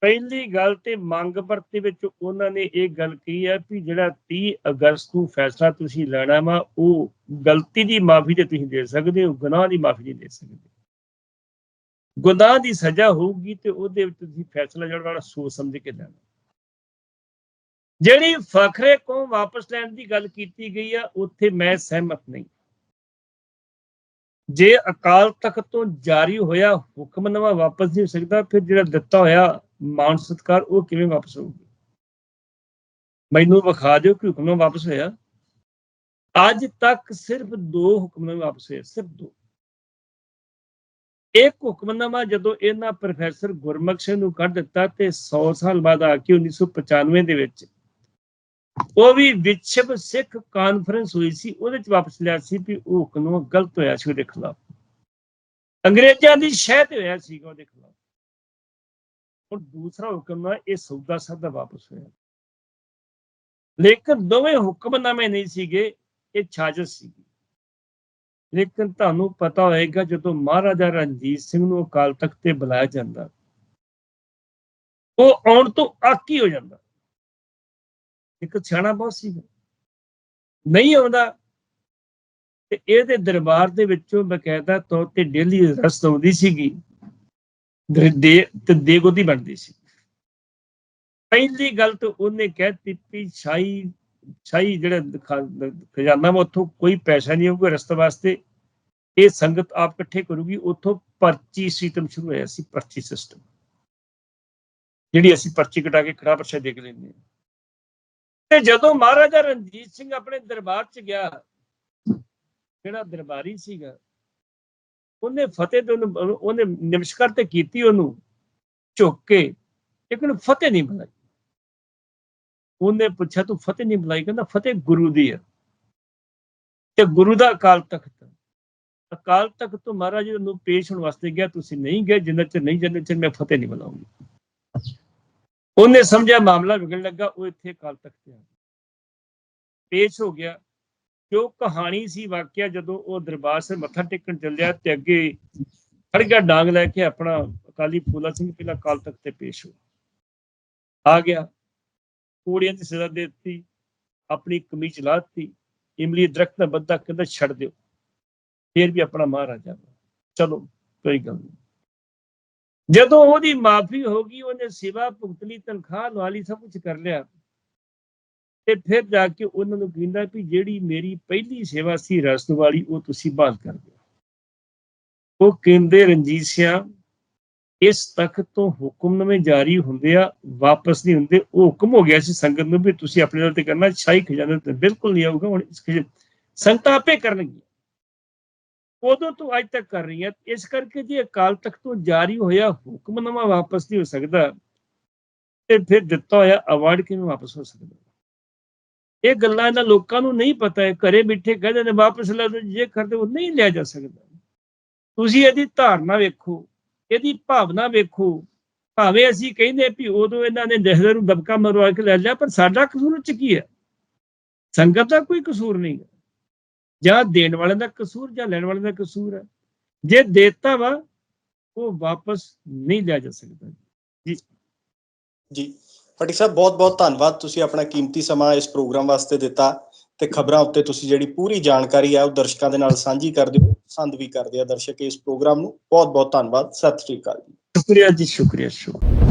ਪਹਿਲੀ ਗੱਲ ਤੇ ਮੰਗ ਪਰਤੇ ਵਿੱਚ ਉਹਨਾਂ ਨੇ ਇਹ ਗੱਲ ਕਹੀ ਹੈ ਕਿ ਜਿਹੜਾ 30 ਅਗਸਤ ਨੂੰ ਫੈਸਲਾ ਤੁਸੀਂ ਲੈਣਾ ਵਾ, ਉਹ ਗਲਤੀ ਦੀ ਮਾਫੀ ਤੇ ਤੁਸੀਂ ਦੇ ਸਕਦੇ ਹੋ, ਗੁਨਾਹ ਦੀ ਮਾਫੀ ਨਹੀਂ ਦੇ ਸਕਦੇ। ਗੁਨਾਹ ਦੀ ਸਜ਼ਾ ਹੋਊਗੀ ਤੇ ਉਹਦੇ ਵਿੱਚ ਤੁਸੀਂ ਫੈਸਲਾ ਜਿਹੜਾ ਵਾਲਾ ਸੋਚ ਸਮਝ ਕੇ ਲੈਣਾ। ਜਿਹੜੀ ਫਖਰੇ ਕੋ ਵਾਪਸ ਲੈਣ ਦੀ ਗੱਲ ਕੀਤੀ ਗਈ ਆ, ਉੱਥੇ ਮੈਂ ਸਹਿਮਤ ਨਹੀਂ। ਜੇ ਅਕਾਲ ਤਖਤ ਤੋਂ ਜਾਰੀ ਹੋਇਆ ਹੁਕਮਨਾਮਾ ਵਾਪਸ ਨਹੀਂ ਹੋ ਸਕਦਾ, ਫਿਰ ਜਿਹੜਾ ਦਿੱਤਾ ਹੋਇਆ ਮਾਨ ਸਤਕਾਰ ਉਹ ਕਿਵੇਂ ਵਾਪਸ ਹੋਊਗੀ ਮੈਨੂੰ ਵਿਖਾ ਦਿਓ ਕਿ ਹੁਕਮਨਾਮਾ ਵਾਪਸ ਹੋਇਆ। ਅੱਜ ਤੱਕ ਸਿਰਫ ਦੋ ਹੁਕਮਨਾਮੇ ਵਾਪਸ ਹੋਏ ਸਿਰਫ ਦੋ। ਇੱਕ ਹੁਕਮਨਾਮਾ ਜਦੋਂ ਇਹਨਾਂ ਪ੍ਰੋਫੈਸਰ ਗੁਰਮੁਖ ਸਿੰਘ ਨੂੰ ਕੱਢ ਦਿੱਤਾ ਤੇ 100 ਸਾਲ ਬਾਅਦ ਆ ਕੇ 1995 ਦੇ ਵਿੱਚ ਉਹ ਵੀ ਵਿਸ਼ਵ ਸਿੱਖ ਕਾਨਫਰੰਸ ਹੋਈ ਸੀ, ਉਹਦੇ ਚ ਵਾਪਸ ਲਿਆ ਸੀ ਵੀ ਉਹ ਹੁਕਮਨਾਮਾ ਗਲਤ ਹੋਇਆ ਸੀ ਉਹਦੇ ਖਿਲਾਫ। ਅੰਗਰੇਜ਼ਾਂ ਦੀ ਸ਼ਹਿ ਤੇ ਹੋਇਆ ਸੀ ਉਹਦੇ ਖਿਲਾਫ। ਹੁਣ ਦੂਸਰਾ ਹੁਕਮਨਾਮਾ ਇਹ ਸੌਦਾ ਸਾਦਾ ਵਾਪਸ ਹੋਇਆ। ਲੇਕਿਨ ਦੋਵੇਂ ਹੁਕਮਨਾਮੇ ਨਹੀਂ ਸੀਗੇ, ਇਹ ਸਾਜ਼ਿਸ਼ ਸੀਗੀ। ਲੇਕਿਨ ਤੁਹਾਨੂੰ ਪਤਾ ਹੋਏਗਾ ਜਦੋਂ ਮਹਾਰਾਜਾ ਰਣਜੀਤ ਸਿੰਘ ਨੂੰ ਅਕਾਲ ਤਖਤ ਤੇ ਬੁਲਾਇਆ ਜਾਂਦਾ, ਉਹ ਆਉਣ ਤੋਂ ਆਕੀ ਹੋ ਜਾਂਦਾ। ਇੱਕ ਸਿਆਣਾ ਬਹੁਤ ਸੀਗਾ। ਨਹੀਂ ਆਉਂਦਾ ਤੇ ਇਹਦੇ ਦਰਬਾਰ ਦੇ ਵਿੱਚੋਂ ਬਕਾਇਦਾ ਤੌਰ ਤੇ ਡੇਲੀ ਰਸਤ ਆਉਂਦੀ ਸੀਗੀ। ਦੇ ਤੇ ਦੇਗੋਦੀ ਬਣਦੀ ਸੀ। ਪਹਿਲੀ ਗੱਲ ਤਾਂ ਉਹਨੇ ਕਹਿਤੀ ਵੀ ਸ਼ਾਹੀ ਸ਼ਾਹੀ ਜਿਹੜਾ ਖਜ਼ਾਨਾ ਵਾ ਉੱਥੋਂ ਕੋਈ ਪੈਸਾ ਨਹੀਂ ਆਊਗਾ ਰਸਤੇ ਵਾਸਤੇ। ਇਹ ਸੰਗਤ ਆਪ ਇਕੱਠੇ ਕਰੂਗੀ। ਉੱਥੋਂ ਪਰਚੀ ਸਿਸਟਮ ਸ਼ੁਰੂ ਹੋਇਆ ਸੀ, ਪਰਚੀ ਸਿਸਟਮ ਜਿਹੜੀ ਅਸੀਂ ਪਰਚੀ ਕਟਾ ਕੇ ਖੜਾ ਪਰਚਾ ਦੇਖ ਲੈਂਦੇ ਹਾਂ। ਤੇ ਜਦੋਂ ਮਹਾਰਾਜਾ ਰਣਜੀਤ ਸਿੰਘ ਆਪਣੇ ਦਰਬਾਰ 'ਚ ਗਿਆ, ਜਿਹੜਾ ਦਰਬਾਰੀ ਸੀਗਾ ਉਹਨੇ ਫਤਿਹ ਤੇ ਉਹਨੂੰ, ਉਹਨੇ ਨਮਸਕਾਰ ਤੇ ਕੀਤੀ ਉਹਨੂੰ, ਝੁੱਕ ਕੇ, ਲੇਕਿਨ ਫਤਿਹ ਨਹੀਂ ਬੁਲਾਈ ਉਹਨੇ ਪੁੱਛਿਆ, ਤੂੰ ਫਤਿਹ ਨਹੀਂ ਬੁਲਾਈ ਕਹਿੰਦਾ, ਫਤਿਹ ਗੁਰੂ ਦੀ ਹੈ। ਤੇ ਗੁਰੂ ਦਾ ਅਕਾਲ ਤਖਤ ਅਕਾਲ ਤਖਤ ਤੋਂ ਮਹਾਰਾਜ ਜੀ ਨੂੰ ਪੇਸ਼ ਹੋਣ ਵਾਸਤੇ ਗਿਆ, ਤੁਸੀਂ ਨਹੀਂ ਗਏ, ਜਿੰਨਾ ਚਿਰ ਨਹੀਂ, ਜਿੰਨਾ ਚਿਰ ਮੈਂ ਫਤਿਹ ਨਹੀਂ ਬੁਲਾਉਂਗਾ ਉਹਨੇ ਸਮਝਿਆ, ਮਾਮਲਾ ਵਿਗੜਨ ਲੱਗਾ, ਉਹ ਇੱਥੇ ਅਕਾਲ ਤਖਤ ਤੇ ਆ ਪੇਸ਼ ਹੋ ਗਿਆ ਜੋ ਕਹਾਣੀ ਸੀ, ਵਾਕਿਆ ਜਦੋਂ ਉਹ ਦਰਬਾਰ ਸੇ ਮੱਥਾ ਟੇਕਣ ਚੱਲਿਆ ਤੇ ਅੱਗੇ ਖੜ ਗਿਆ, ਡਾਂਗ ਲੈ ਕੇ ਆਪਣਾ ਅਕਾਲੀ ਫੂਲਾ ਸਿੰਘ ਪਹਿਲਾਂ ਅਕਾਲ ਤਖਤ ਤੇ ਪੇਸ਼ ਹੋਇਆ। ਆ ਗਿਆ ਕੋੜੀਆਂ ਦੀ ਸਜ਼ਾ ਦੇ ਦਿੱਤੀ, ਆਪਣੀ ਕਮੀਜ਼ ਲਾ ਦਿੱਤੀ, ਇਮਲੀ ਦਰਖਤ ਨਾਲ ਬੱਧਾ ਕਹਿੰਦਾ, ਛੱਡ ਦਿਓ, ਫੇਰ ਵੀ ਆਪਣਾ ਮਹਾਰਾਜਾ ਚਲੋ, ਕੋਈ ਗੱਲ ਨਹੀਂ। ਜਦੋਂ ਉਹਦੀ ਮਾਫੀ ਹੋ ਗਈ, ਉਹਨੇ ਸੇਵਾ ਭੁਗਤਲੀ ਤਨਖਾਹ ਲਵਾ ਲਈ ਸਭ ਕੁਝ ਕਰ ਲਿਆ। ਤੇ ਫਿਰ ਜਾ ਕੇ ਉਹਨਾਂ ਨੂੰ ਕਹਿੰਦਾ ਵੀ ਜਿਹੜੀ ਮੇਰੀ ਪਹਿਲੀ ਸੇਵਾ ਸੀ ਰਸਤ ਵਾਲੀ, ਉਹ ਤੁਸੀਂ ਬਹਾਲ ਕਰ ਦਿਓ। ਉਹ ਕਹਿੰਦੇ, ਰਣਜੀਤ ਸਿਆਂ, ਇਸ ਤਖਤ ਤੋਂ ਹੁਕਮਨਾਮੇ ਜਾਰੀ ਹੁੰਦੇ ਆ, ਵਾਪਸ ਨਹੀਂ ਹੁੰਦੇ। ਉਹ ਹੁਕਮ ਹੋ ਗਿਆ ਸੀ ਸੰਗਤ ਨੂੰ ਵੀ ਤੁਸੀਂ ਆਪਣੇ ਨਾਲ ਤੇ ਕਰਨਾ, ਸ਼ਾਹੀ ਖਜ਼ਾਨੇ ਤੇ ਬਿਲਕੁਲ ਨਹੀਂ ਆਊਗਾ, ਹੁਣ ਇਸ ਖਜ਼ਾਨੇ ਸੰਗਤਾਂ ਆਪੇ ਕਰਨਗੀਆਂ। ਉਦੋਂ ਤੋਂ ਅੱਜ ਤੱਕ ਕਰ ਰਹੀਆਂ। ਇਸ ਕਰਕੇ ਜੇ ਅਕਾਲ ਤਖਤ ਤੋਂ ਜਾਰੀ ਹੋਇਆ ਹੁਕਮਨਾਮਾ ਵਾਪਸ ਨਹੀਂ ਹੋ ਸਕਦਾ, ਤੇ ਫਿਰ ਦਿੱਤਾ ਹੋਇਆ ਅਵਾਰਡ ਕਿਵੇਂ ਵਾਪਸ ਹੋ ਸਕਦਾ? ਇਹ ਗੱਲਾਂ ਇਹਨਾਂ ਲੋਕਾਂ ਨੂੰ ਨਹੀਂ ਪਤਾ ਹੈ, ਘਰੇ ਬੈਠੇ ਕਹਿੰਦੇ ਨੇ, ਵਾਪਸ ਲੈ ਲਓ, ਜੇ ਕਰਦੇ ਉਹ ਨਹੀਂ ਲਿਆ ਜਾ ਸਕਦਾ। ਤੁਸੀਂ ਇਹਦੀ ਧਾਰਨਾ ਵੇਖੋ, ਇਹਦੀ ਭਾਵਨਾ ਵੇਖੋ। ਭਾਵੇਂ ਅਸੀਂ ਕਹਿੰਦੇ ਵੀ ਉਦੋਂ ਇਹਨਾਂ ਨੇ ਦਹਿਦਰ ਨੂੰ ਦਬਕਾ ਮਰਵਾ ਕੇ ਲੈ ਲਿਆ, ਪਰ ਸਾਡਾ ਕਸੂਰ ਉਹ ਚ ਕੀ ਹੈ? ਸੰਗਤ ਦਾ ਕੋਈ ਕਸੂਰ ਨਹੀਂ ਹੈ। ਜਾਂ ਦੇਣ ਵਾਲੇ ਦਾ ਕਸੂਰ ਜਾਂ ਲੈਣ ਵਾਲੇ ਦਾ ਕਸੂਰ ਹੈ। ਜੇ ਦੇਤਾ ਵਾ, ਉਹ ਵਾਪਸ ਨਹੀਂ ਲਿਆ ਜਾ ਸਕਦਾ। ਜੀ। ਫਟਿਕ ਸਾਹਿਬ ਬਹੁਤ ਬਹੁਤ ਧੰਨਵਾਦ। ਤੁਸੀਂ ਆਪਣਾ ਕੀਮਤੀ ਸਮਾਂ ਇਸ ਪ੍ਰੋਗਰਾਮ ਵਾਸਤੇ ਦਿੱਤਾ ਤੇ ਖਬਰਾਂ ਉੱਤੇ ਤੁਸੀਂ ਜਿਹੜੀ ਪੂਰੀ ਜਾਣਕਾਰੀ ਆ ਉਹ ਦਰਸ਼ਕਾਂ ਦੇ ਨਾਲ ਸਾਂਝੀ ਕਰਦੇ ਹੋ ਪਸੰਦ ਵੀ ਕਰਦੇ ਆ ਦਰਸ਼ਕ ਇਸ ਪ੍ਰੋਗਰਾਮ ਨੂੰ। ਬਹੁਤ ਬਹੁਤ ਧੰਨਵਾਦ। ਸਤਿ ਸ਼੍ਰੀ ਅਕਾਲ ਜੀ। ਸ਼ੁਕਰੀਆ ਜੀ, ਸ਼ੁਕਰੀਆ ਸ਼ੁਕਰੀਆ।